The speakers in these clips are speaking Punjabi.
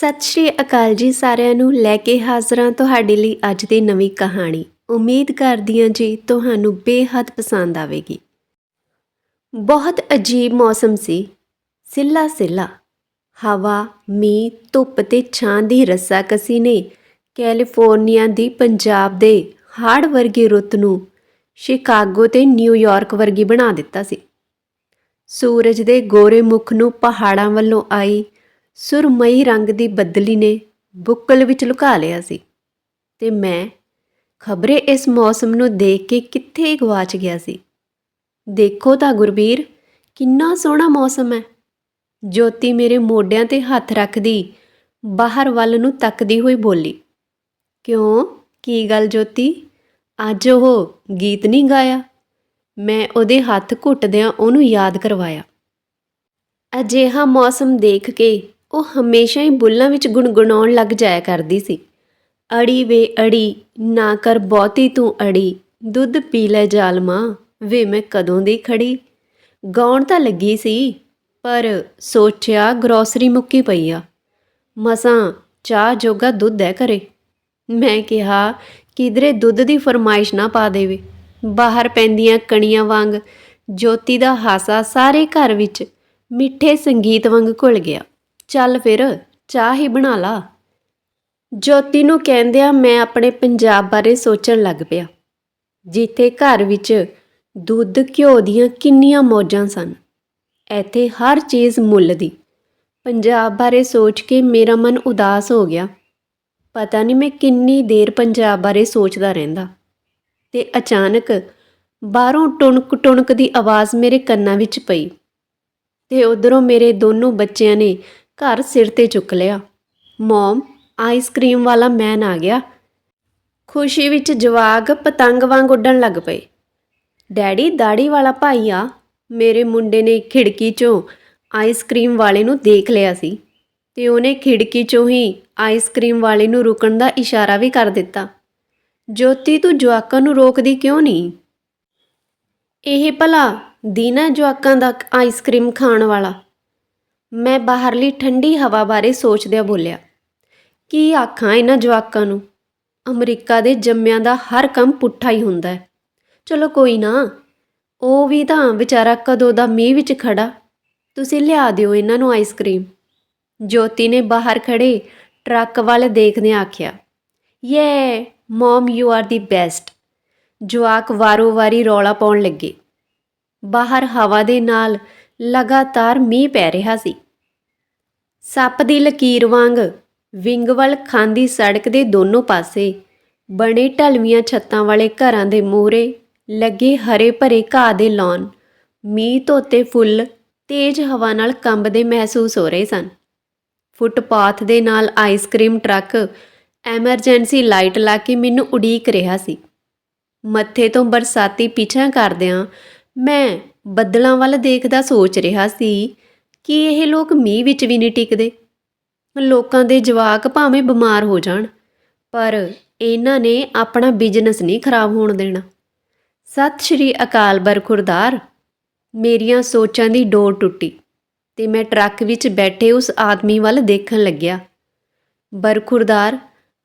ਸਤਿ ਸ਼੍ਰੀ ਅਕਾਲ ਜੀ ਸਾਰਿਆਂ ਨੂੰ। ਲੈ ਕੇ ਹਾਜ਼ਰਾਂ ਤੁਹਾਡੇ ਲਈ ਅੱਜ ਦੀ ਨਵੀਂ ਕਹਾਣੀ। ਉਮੀਦ ਕਰਦੀ ਹਾਂ ਜੀ ਤੁਹਾਨੂੰ ਬੇਹੱਦ ਪਸੰਦ ਆਵੇਗੀ। ਬਹੁਤ ਅਜੀਬ ਮੌਸਮ ਸੀ। ਸਿੱਲਾ ਸਿੱਲਾ। ਹਵਾ, ਮੀਂਹ, ਧੁੱਪ ਤੇ ਛਾਂ ਦੀ ਰੱਸਾਕਸੀ ਨੇ ਕੈਲੀਫੋਰਨੀਆ ਦੀ ਪੰਜਾਬ ਦੇ ਹਾੜ ਵਰਗੀ ਰੁੱਤ ਨੂੰ ਸ਼ਿਕਾਗੋ ਤੇ ਨਿਊਯਾਰਕ ਵਰਗੀ ਬਣਾ ਦਿੱਤਾ ਸੀ। ਸੂਰਜ ਦੇ ਗੋਰੇ ਮੁਖ ਨੂੰ ਪਹਾੜਾਂ ਵੱਲੋਂ ਆਈ ਸੁਰਮਈ ਰੰਗ ਦੀ ਬੱਦਲੀ ਨੇ ਬੁੱਕਲ ਵਿੱਚ ਲੁਕਾ ਲਿਆ ਸੀ ਤੇ ਮੈਂ ਖਬਰੇ ਇਸ ਮੌਸਮ ਨੂੰ ਦੇਖ ਕੇ ਕਿੱਥੇ ਗਵਾਚ ਗਿਆ ਸੀ। ਦੇਖੋ ਤਾਂ ਗੁਰਬੀਰ, ਕਿੰਨਾ ਸੋਹਣਾ ਮੌਸਮ ਹੈ। ਜੋਤੀ ਮੇਰੇ ਮੋਢਿਆਂ ਤੇ ਹੱਥ ਰੱਖਦੀ, ਬਾਹਰ ਵੱਲ ਨੂੰ ਤੱਕਦੀ ਹੋਈ ਬੋਲੀ, ਕਿਉਂ? ਕੀ ਗੱਲ ਜੋਤੀ? ਅੱਜ ਉਹ ਗੀਤ ਨਹੀਂ ਗਾਇਆ? ਮੈਂ ਉਹਦੇ ਹੱਥ ਘੁੱਟਦਿਆਂ ਉਹਨੂੰ ਯਾਦ ਕਰਵਾਇਆ। ਅਜਿਹਾ ਮੌਸਮ ਦੇਖ ਕੇ ਉਹ ਹਮੇਸ਼ਾ ਹੀ ਬੁੱਲਾਂ ਵਿੱਚ ਗੁੰਗੁਣਾਉਣ ਲੱਗ ਜਾਇਆ ਕਰਦੀ ਸੀ। ਅੜੀ ਵੇ ਅੜੀ, ਨਾ ਕਰ ਬਹੁਤੀ ਤੂੰ ਅੜੀ, ਦੁੱਧ ਪੀ ਲੈ ਜਾਲਮਾ, ਵੇ ਮੈਂ ਕਦੋਂ ਦੀ ਖੜੀ? ਗਾਉਣ ਤਾਂ ਲੱਗੀ ਸੀ, ਪਰ ਸੋਚਿਆ ਗਰੋਸਰੀ ਮੁੱਕੀ ਪਈ ਆ। ਮਸਾਂ ਚਾਹ ਜੋਗਾ ਦੁੱਧ ਹੈ ਘਰੇ। ਮੈਂ ਕਿਹਾ, ਕਿਧਰੇ ਦੁੱਧ ਦੀ ਫਰਮਾਇਸ਼ ਨਾ ਪਾ ਦੇਵੇ। ਬਾਹਰ ਪੈਂਦੀਆਂ ਕਣੀਆਂ ਵਾਂਗ ਜੋਤੀ ਦਾ ਹਾਸਾ ਸਾਰੇ ਘਰ ਵਿੱਚ ਮਿੱਠੇ ਸੰਗੀਤ ਵਾਂਗ ਘੁਲ ਗਿਆ। ਚੱਲ ਫਿਰ, ਚਾਹ ਹੀ ਬਣਾ ਲਾ। ਜੋਤੀ ਨੂੰ ਕਹਿੰਦਿਆਂ ਮੈਂ ਆਪਣੇ ਪੰਜਾਬ ਬਾਰੇ ਸੋਚਣ ਲੱਗ ਪਿਆ, ਜਿੱਥੇ ਘਰ ਵਿੱਚ ਦੁੱਧ, ਘਿਓ ਦੀਆਂ ਕਿੰਨੀਆਂ ਮੌਜਾਂ ਸਨ। ਇੱਥੇ ਹਰ ਚੀਜ਼ ਮੁੱਲ ਦੀ। ਪੰਜਾਬ ਬਾਰੇ ਸੋਚ ਕੇ ਮੇਰਾ ਮਨ ਉਦਾਸ ਹੋ ਗਿਆ। ਪਤਾ ਨਹੀਂ ਮੈਂ ਕਿੰਨੀ ਦੇਰ ਪੰਜਾਬ ਬਾਰੇ ਸੋਚਦਾ ਰਹਿੰਦਾ। ਤੇ ਅਚਾਨਕ ਬਾਹਰੋਂ ਟੁਣਕ ਟੁਣਕ ਦੀ ਆਵਾਜ਼ ਮੇਰੇ ਕੰਨਾਂ ਵਿੱਚ ਪਈ। ਤੇ ਉਧਰੋਂ ਮੇਰੇ ਦੋਨੋਂ ਬੱਚਿਆਂ ਨੇ ਘਰ ਸਿਰ ਤੇ ਚੁੱਕ ਲਿਆ। ਮਮ ਆਈਸਕ੍ਰੀਮ ਵਾਲਾ ਮੈਨ ਆ ਗਿਆ। ਖੁਸ਼ੀ ਵਿੱਚ ਜਵਾਗ ਪਤੰਗ ਵਾਂਗ ਉੱਡਣ ਲੱਗ ਪਏ। ਡੈਡੀ, ਦਾੜੀ ਵਾਲਾ ਭਾਈ ਆ। ਮੇਰੇ ਮੁੰਡੇ ਨੇ ਖਿੜਕੀ 'ਚੋਂ ਆਈਸਕ੍ਰੀਮ ਵਾਲੇ ਨੂੰ ਦੇਖ ਲਿਆ ਸੀ ਤੇ ਉਹਨੇ ਖਿੜਕੀ 'ਚੋਂ ਹੀ ਆਈਸਕ੍ਰੀਮ ਵਾਲੇ ਨੂੰ ਰੁਕਣ ਦਾ ਇਸ਼ਾਰਾ ਵੀ ਕਰ ਦਿੱਤਾ। ਜੋਤੀ, ਤੂੰ ਜਵਾਕਾਂ ਨੂੰ ਰੋਕਦੀ ਕਿਉਂ ਨਹੀਂ? ਇਹ ਭਲਾ ਦੀਨਾ ਜਵਾਕਾਂ ਦਾ ਆਈਸਕ੍ਰੀਮ ਖਾਣ ਵਾਲਾ। ਮੈਂ ਬਾਹਰਲੀ ਠੰਡੀ ਹਵਾ ਬਾਰੇ ਸੋਚਦਿਆਂ ਬੋਲਿਆ, ਕੀ ਆਖਾਂ ਇਹਨਾਂ ਜਵਾਕਾਂ ਨੂੰ? ਅਮਰੀਕਾ ਦੇ ਜੰਮਿਆਂ ਦਾ ਹਰ ਕੰਮ ਪੁੱਠਾ ਹੀ ਹੁੰਦਾ ਹੈ। ਚਲੋ ਕੋਈ ਨਾ, ਉਹ ਵੀ ਤਾਂ ਵਿਚਾਰਾ ਕਦੋਂ ਦਾ ਮੀਂਹ ਵਿੱਚ ਖੜਾ। ਤੁਸੀਂ ਲਿਆ ਦਿਓ ਇਹਨਾਂ ਨੂੰ ਆਈਸਕ੍ਰੀਮ ਜੋਤੀ ਨੇ ਬਾਹਰ ਖੜੇ ਟਰੱਕ ਵੱਲ ਦੇਖਦਿਆਂ ਆਖਿਆ, yeah, mum you are the best ਜਵਾਕ ਵਾਰੋ-ਵਾਰੀ ਰੌਲਾ ਪਾਉਣ ਲੱਗੇ। ਬਾਹਰ ਹਵਾ ਦੇ ਨਾਲ ਲਗਾਤਾਰ ਮੀਂਹ ਪੈ ਰਿਹਾ ਸੀ। ਸੱਪ ਦੀ ਲਕੀਰ ਵਾਂਗ ਵਿੰਗ ਵੱਲ ਖਾਂਦੀ ਸੜਕ ਦੇ ਦੋਨੋਂ ਪਾਸੇ ਬਣੇ ਢਲਵੀਆਂ ਛੱਤਾਂ ਵਾਲੇ ਘਰਾਂ ਦੇ ਮੂਹਰੇ ਲੱਗੇ ਹਰੇ ਭਰੇ ਘਾਹ ਦੇ ਲਾਨ। ਮੀਂਹ ਧੋਤੇ ਫੁੱਲ ਤੇਜ਼ ਹਵਾ ਨਾਲ ਕੰਬਦੇ ਮਹਿਸੂਸ ਹੋ ਰਹੇ ਸਨ। ਫੁੱਟਪਾਥ ਦੇ ਨਾਲ ਆਈਸਕ੍ਰੀਮ ਟਰੱਕ ਐਮਰਜੈਂਸੀ ਲਾਈਟ ਲਾ ਕੇ ਮੈਨੂੰ ਉਡੀਕ ਰਿਹਾ ਸੀ। ਮੱਥੇ ਤੋਂ ਬਰਸਾਤੀ ਪਿਛਾਂ ਕਰਦਿਆਂ ਮੈਂ ਬੱਦਲਾਂ ਵੱਲ ਦੇਖਦਾ ਸੋਚ ਰਿਹਾ ਸੀ ਕਿ ਇਹ ਲੋਕ ਮੀਂਹ ਵਿੱਚ ਵੀ ਨਹੀਂ ਟਿਕਦੇ? ਲੋਕਾਂ ਦੇ ਜਵਾਕ ਭਾਵੇਂ ਬਿਮਾਰ ਹੋ ਜਾਣ, ਪਰ ਇਹਨਾਂ ਨੇ ਆਪਣਾ ਬਿਜ਼ਨਸ ਨਹੀਂ ਖਰਾਬ ਹੋਣ ਦੇਣਾ। ਸਤਿ ਸ਼੍ਰੀ ਅਕਾਲ ਬਰਖੁਰਦਾਰ। ਮੇਰੀਆਂ ਸੋਚਾਂ ਦੀ ਡੋਰ ਟੁੱਟੀ ਤੇ ਮੈਂ ਟਰੱਕ ਵਿੱਚ ਬੈਠੇ ਉਸ ਆਦਮੀ ਵੱਲ ਦੇਖਣ ਲੱਗਿਆ। ਬਰਖੁਰਦਾਰ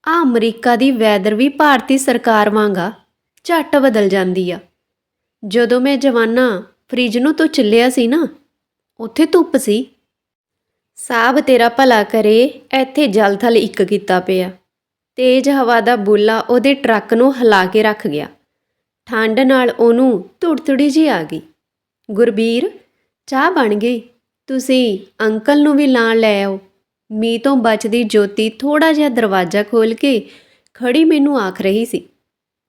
ਆ ਅਮਰੀਕਾ ਦੀ ਵੈਦਰ ਵੀ ਭਾਰਤੀ ਸਰਕਾਰ ਵਾਂਗਾ ਝੱਟ ਬਦਲ ਜਾਂਦੀ ਆ। ਜਦੋਂ ਮੈਂ ਜਵਾਨਾ ਫ੍ਰਿਜ ਨੂੰ ਤੋਂ ਚੱਲਿਆ ਸੀ ਨਾ ਉੱਥੇ ਧੁੱਪ ਸੀ। ਸਾਬ ਤੇਰਾ ਭਲਾ ਕਰੇ, ਇੱਥੇ ਜਲ ਥਲ ਇੱਕ ਕੀਤਾ ਪਿਆ। ਤੇਜ਼ ਹਵਾ ਦਾ ਬੁੱਲਾ ਉਹਦੇ ਟਰੱਕ ਨੂੰ ਹਿਲਾ ਕੇ ਰੱਖ ਗਿਆ। ਠੰਡ ਨਾਲ ਉਹਨੂੰ ਧੁੜਤੁੜੀ ਜੀ ਆ ਗਈ। ਗੁਰਬੀਰ, ਚਾਹ ਬਣ ਗਈ? ਤੁਸੀਂ ਅੰਕਲ ਨੂੰ ਵੀ ਨਾਲ ਲੈ ਆਓ। ਮੀਂਹ ਤੋਂ ਬਚਦੀ ਜੋਤੀ ਥੋੜਾ ਜਿਹਾ ਦਰਵਾਜ਼ਾ ਖੋਲ ਕੇ ਖੜੀ ਮੈਨੂੰ ਆਖ ਰਹੀ ਸੀ।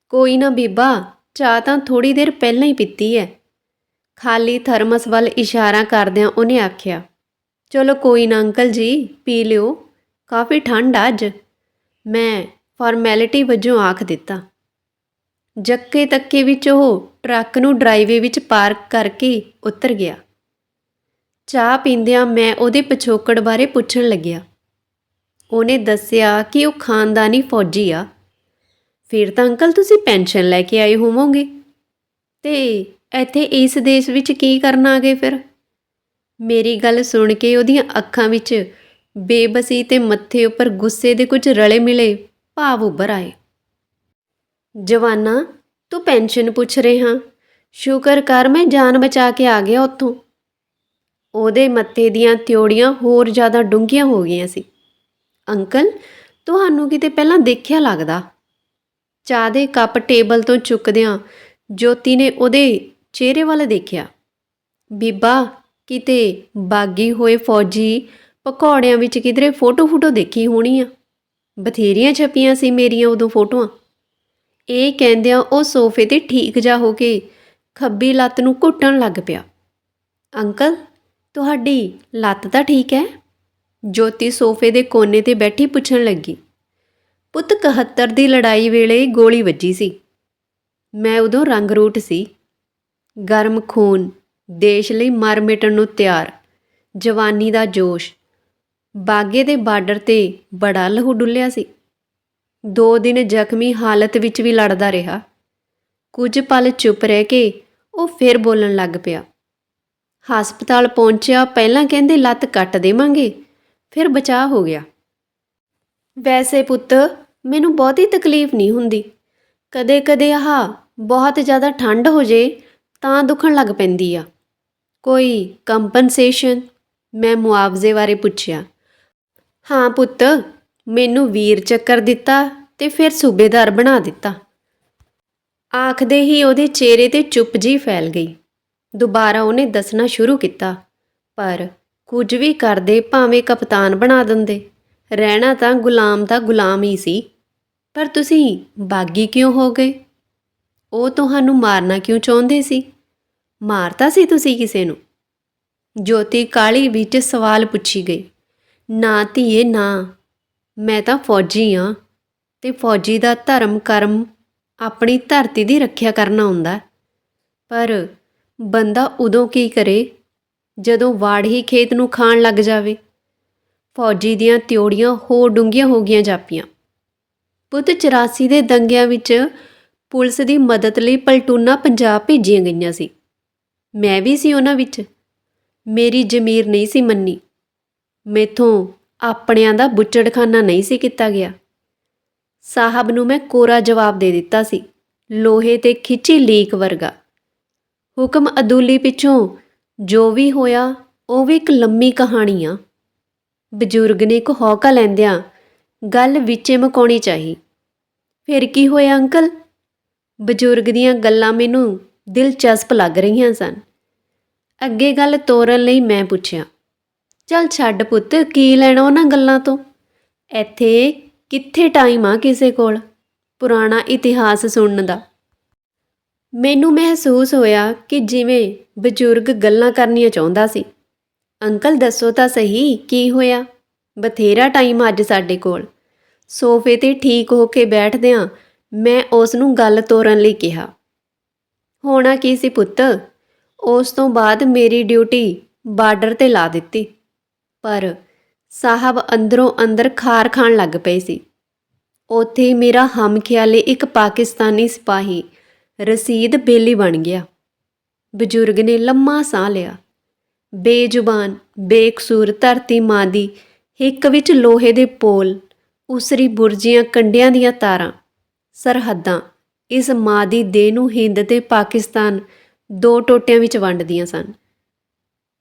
ਕੋਈ ਨਾ ਬੀਬਾ, ਚਾਹ ਤਾਂ ਥੋੜੀ ਦੇਰ ਪਹਿਲਾਂ ਹੀ ਪੀਤੀ ਹੈ ਖਾਲੀ ਥਰਮਸ ਵੱਲ ਇਸ਼ਾਰਾ ਕਰਦਿਆਂ ਉਹਨੇ ਆਖਿਆ, ਚਲੋ ਕੋਈ ਨਾ ਅੰਕਲ ਜੀ, ਪੀ ਲਿਓ। ਕਾਫੀ ਠੰਡ ਆ ਅੱਜ। ਮੈਂ ਫਾਰਮੈਲਿਟੀ ਵਜੋਂ ਆਖ ਦਿੱਤਾ। ਜੱਕੇ ਤੱਕੇ ਵਿੱਚ ਉਹ ਟਰੱਕ ਨੂੰ ਡਰਾਈਵੇ ਵਿੱਚ ਪਾਰਕ ਕਰਕੇ ਉਤਰ ਗਿਆ। ਚਾਹ ਪੀਂਦਿਆਂ ਮੈਂ ਉਹਦੇ ਪਿਛੋਕੜ ਬਾਰੇ ਪੁੱਛਣ ਲੱਗਿਆ। ਉਹਨੇ ਦੱਸਿਆ ਕਿ ਉਹ ਖਾਨਦਾਨੀ ਫੌਜੀ ਆ। ਫਿਰ ਤਾਂ ਅੰਕਲ ਤੁਸੀਂ ਪੈਨਸ਼ਨ ਲੈ ਕੇ ਆਏ ਹੋਵੋਗੇ? ਤੇ ਇੱਥੇ ਇਸ ਦੇਸ਼ ਵਿੱਚ ਕੀ ਕਰਨ ਆ ਗਏ ਫਿਰ? ਮੇਰੀ ਗੱਲ ਸੁਣ ਕੇ ਉਹਦੀਆਂ ਅੱਖਾਂ ਵਿੱਚ ਬੇਬਸੀ ਤੇ ਮੱਥੇ ਉੱਪਰ ਗੁੱਸੇ ਦੇ ਕੁਝ ਰਲੇ ਮਿਲੇ, ਭਾਵ ਉੱਭਰ ਆਏ। ਜਵਾਨਾ, ਤੂੰ ਪੈਨਸ਼ਨ ਪੁੱਛ ਰਿਹਾ, ਸ਼ੁਕਰ ਕਰ ਮੈਂ ਜਾਨ ਬਚਾ ਕੇ ਆ ਗਿਆ ਉੱਥੋਂ। ਉਹਦੇ ਮੱਥੇ ਦੀਆਂ ਤਿਉੜੀਆਂ ਹੋਰ ਜ਼ਿਆਦਾ ਡੂੰਘੀਆਂ ਹੋ ਗਈਆਂ ਸੀ। ਅੰਕਲ, ਤੁਹਾਨੂੰ ਕਿਤੇ ਪਹਿਲਾਂ ਦੇਖਿਆ ਲੱਗਦਾ? ਚਾਹ ਦੇ ਕੱਪ ਟੇਬਲ ਤੋਂ ਚੁੱਕਦਿਆਂ ਜੋਤੀ ਨੇ ਉਹਦੇ ਚਿਹਰੇ ਵੱਲ ਦੇਖਿਆ। ਬੀਬਾ, ਕਿਤੇ ਬਾਗੀ ਹੋਏ ਫੌਜੀ ਪਕੌੜਿਆਂ ਵਿੱਚ ਕਿਧਰੇ ਫੋਟੋ ਫੋਟੋ ਦੇਖੀ ਹੋਣੀ ਆ? ਬਥੇਰੀਆਂ ਛਪੀਆਂ ਸੀ ਮੇਰੀਆਂ ਉਦੋਂ ਫੋਟੋਆਂ। ਇਹ ਕਹਿੰਦਿਆਂ ਉਹ ਸੋਫੇ ਤੇ ਠੀਕ ਜਾ ਹੋ ਕੇ ਖੱਬੀ ਲੱਤ ਨੂੰ ਘੁੱਟਣ ਲੱਗ ਪਿਆ। ਅੰਕਲ, ਤੁਹਾਡੀ ਲੱਤ ਤਾਂ ਠੀਕ ਹੈ? ਜੋਤੀ ਸੋਫੇ ਦੇ ਕੋਨੇ ਤੇ ਬੈਠੀ ਪੁੱਛਣ ਲੱਗੀ। ਪੁੱਤ 71 ਦੀ ਲੜਾਈ ਵੇਲੇ ਗੋਲੀ ਵੱਜੀ ਸੀ। ਮੈਂ ਉਦੋਂ ਰੰਗ ਰੂਟ ਸੀ। ਗਰਮ ਖੂਨ, ਦੇਸ਼ ਲਈ ਮਰ ਮਿਟਣ ਨੂੰ ਤਿਆਰ। ਜਵਾਨੀ ਦਾ ਜੋਸ਼। ਬਾਗੇ ਦੇ ਬਾਰਡਰ ਤੇ ਬੜਾ ਲਹੂ ਡੁੱਲਿਆ ਸੀ। ਦੋ ਦਿਨ ਜ਼ਖਮੀ ਹਾਲਤ ਵਿੱਚ ਵੀ ਲੜਦਾ ਰਿਹਾ। ਕੁਝ ਪਲ ਚੁੱਪ ਰਹਿ ਕੇ ਉਹ ਫਿਰ ਬੋਲਣ ਲੱਗ ਪਿਆ। ਹਸਪਤਾਲ ਪਹੁੰਚਿਆ, ਪਹਿਲਾਂ ਕਹਿੰਦੇ ਲੱਤ ਕੱਟ ਦੇਵਾਂਗੇ, ਫਿਰ ਬਚਾਅ ਹੋ ਗਿਆ। ਵੈਸੇ ਪੁੱਤ, ਮੈਨੂੰ ਬਹੁਤੀ ਤਕਲੀਫ ਨਹੀਂ ਹੁੰਦੀ। ਕਦੇ-ਕਦੇ ਆਹ ਬਹੁਤ ਜ਼ਿਆਦਾ ਠੰਡ ਹੋ ਜੇ ਤਾਂ ਦੁਖਣ ਲੱਗ ਪੈਂਦੀ ਆ। ਕੋਈ ਕੰਪਨਸੇਸ਼ਨ ਮੈਂ ਮੁਆਵਜ਼ੇ ਬਾਰੇ ਪੁੱਛਿਆ। ਹਾਂ ਪੁੱਤ, ਮੈਨੂੰ ਵੀਰ ਚੱਕਰ ਦਿੱਤਾ ਤੇ ਫਿਰ ਸੂਬੇਦਾਰ ਬਣਾ ਦਿੱਤਾ। ਆਖਦੇ ਹੀ ਉਹਦੇ ਚਿਹਰੇ ਤੇ ਚੁੱਪ ਜੀ ਫੈਲ ਗਈ। ਦੁਬਾਰਾ ਉਹਨੇ ਦੱਸਣਾ ਸ਼ੁਰੂ ਕੀਤਾ, ਪਰ ਕੁਝ ਵੀ ਕਰਦੇ ਭਾਵੇਂ ਕਪਤਾਨ ਬਣਾ ਦਿੰਦੇ, ਰਹਿਣਾ ਤਾਂ ਗੁਲਾਮ ਦਾ ਗੁਲਾਮ ਹੀ ਸੀ। ਪਰ ਤੁਸੀਂ ਬਾਗੀ ਕਿਉਂ ਹੋ ਗਏ? ਉਹ ਤੁਹਾਨੂੰ ਮਾਰਨਾ ਕਿਉਂ ਚਾਹੁੰਦੇ ਸੀ? ਮਾਰਤਾ ਸੀ ਤੁਸੀਂ ਕਿਸੇ ਨੂੰ? ਜੋਤੀ ਕਾਲੀ ਵਿੱਚ ਸਵਾਲ ਪੁੱਛੀ ਗਈ। ਨਾ ਧੀਏ, ਨਾ। ਮੈਂ ਤਾਂ ਫੌਜੀ ਆ ਤੇ ਫੌਜੀ ਦਾ ਧਰਮ ਕਰਮ ਆਪਣੀ ਧਰਤੀ ਦੀ ਰੱਖਿਆ ਕਰਨਾ ਹੁੰਦਾ। ਪਰ ਬੰਦਾ ਉਦੋਂ ਕੀ ਕਰੇ? ਜਦੋਂ ਵਾੜ ਹੀ ਖੇਤ ਨੂੰ ਖਾਣ ਲੱਗ ਜਾਵੇ। ਫੌਜੀ ਦੀਆਂ ਤਿਉੜੀਆਂ ਹੋਰ ਡੂੰਘੀਆਂ ਹੋ ਗਈਆਂ ਜਾਪੀਆਂ। ਪੁੱਤ 84 ਦੇ ਦੰਗਿਆਂ ਵਿੱਚ ਪੁਲਿਸ ਦੀ ਮਦਦ ਲਈ ਪਲਟੂਨਾ ਪੰਜਾਬ ਭੇਜੀਆਂ ਗਈਆਂ ਸੀ। ਮੈਂ ਵੀ ਸੀ ਉਹਨਾਂ ਵਿੱਚ। ਮੇਰੀ ਜ਼ਮੀਰ ਨਹੀਂ ਸੀ ਮੰਨੀ। ਮੇਥੋਂ ਆਪਣਿਆਂ ਦਾ ਬੁੱਚੜਖਾਨਾ ਨਹੀਂ ਸੀ ਕੀਤਾ ਗਿਆ। ਸਾਹਿਬ ਨੂੰ ਮੈਂ ਕੋਰਾ ਜਵਾਬ ਦੇ ਦਿੱਤਾ ਸੀ, ਲੋਹੇ ਤੇ ਖਿੱਚੀ ਲੀਕ ਵਰਗਾ। ਹੁਕਮ ਅਦੂਲੀ ਪਿੱਛੋਂ ਜੋ ਵੀ ਹੋਇਆ, ਉਹ ਵੀ ਇੱਕ ਲੰਮੀ ਕਹਾਣੀ ਆ। ਬਜ਼ੁਰਗ ਨੇ ਇੱਕ ਹੌਕਾ ਲੈਂਦਿਆਂ ਗੱਲ ਵਿੱਚੇ ਮਕਾਉਣੀ ਚਾਹੀ। ਫਿਰ ਕੀ ਹੋਇਆ ਅੰਕਲ? ਬਜ਼ੁਰਗ ਦੀਆਂ ਗੱਲਾਂ ਮੈਨੂੰ ਦਿਲਚਸਪ ਲੱਗ ਰਹੀਆਂ ਸਨ। ਅੱਗੇ ਗੱਲ ਤੋਰਨ ਲਈ ਮੈਂ ਪੁੱਛਿਆ, ਚੱਲ ਛੱਡ ਪੁੱਤ, ਕੀ ਲੈਣਾ ਉਹਨਾਂ ਗੱਲਾਂ ਤੋਂ? ਇੱਥੇ ਕਿੱਥੇ ਟਾਈਮ ਆ ਕਿਸੇ ਕੋਲ? ਪੁਰਾਣਾ ਇਤਿਹਾਸ ਸੁਣਨ ਦਾ। ਮੈਨੂੰ ਮਹਿਸੂਸ ਹੋਇਆ ਕਿ ਜਿਵੇਂ ਬਜ਼ੁਰਗ ਗੱਲਾਂ ਕਰਨੀਆਂ ਚਾਹੁੰਦਾ ਸੀ। ਅੰਕਲ, ਦੱਸੋ ਤਾਂ ਸਹੀ, ਕੀ ਹੋਇਆ? ਬਥੇਰਾ ਟਾਈਮ ਅੱਜ ਸਾਡੇ ਕੋਲ। ਸੋਫੇ ਤੇ ਠੀਕ ਹੋ ਕੇ ਬੈਠਦਿਆਂ ਮੈਂ ਉਸ ਨੂੰ ਗੱਲ ਤੋਰਨ ਲਈ ਕਿਹਾ। ਹੋਣਾ ਕੀ ਸੀ ਪੁੱਤ? ਉਸ ਤੋਂ ਬਾਅਦ ਮੇਰੀ ਡਿਊਟੀ ਬਾਰਡਰ ਤੇ ਲਾ ਦਿੱਤੀ। ਪਰ ਸਾਹਿਬ ਅੰਦਰੋਂ ਅੰਦਰ ਖਾਰ ਖਾਣ ਲੱਗ ਪਏ ਸੀ। ਉੱਥੇ ਹੀ ਮੇਰਾ ਹਮਖਿਆਲੇ ਇੱਕ ਪਾਕਿਸਤਾਨੀ ਸਿਪਾਹੀ ਰਸੀਦ ਬੇਲੀ ਬਣ ਗਿਆ। ਬਜ਼ੁਰਗ ਨੇ ਲੰਮਾ ਸਾਹ ਲਿਆ। ਬੇਜ਼ੁਬਾਨ, ਬੇਕਸੂਰ ਧਰਤੀ ਮਾਂ ਦੀ ਹਿੱਕ ਵਿੱਚ ਲੋਹੇ ਦੇ ਪੋਲ, ਉਸਰੀ ਬੁਰਜੀਆਂ ਕੰਡਿਆਂ ਦੀਆਂ ਤਾਰਾਂ ਸਰਹੱਦਾਂ। ਇਸ ਮਾਂ ਦੀ ਦੇਹ ਨੂੰ ਹਿੰਦ ਤੇ ਪਾਕਿਸਤਾਨ ਦੋ ਟੋਟਿਆਂ ਵਿੱਚ ਵੰਡਦੀਆਂ ਸਨ।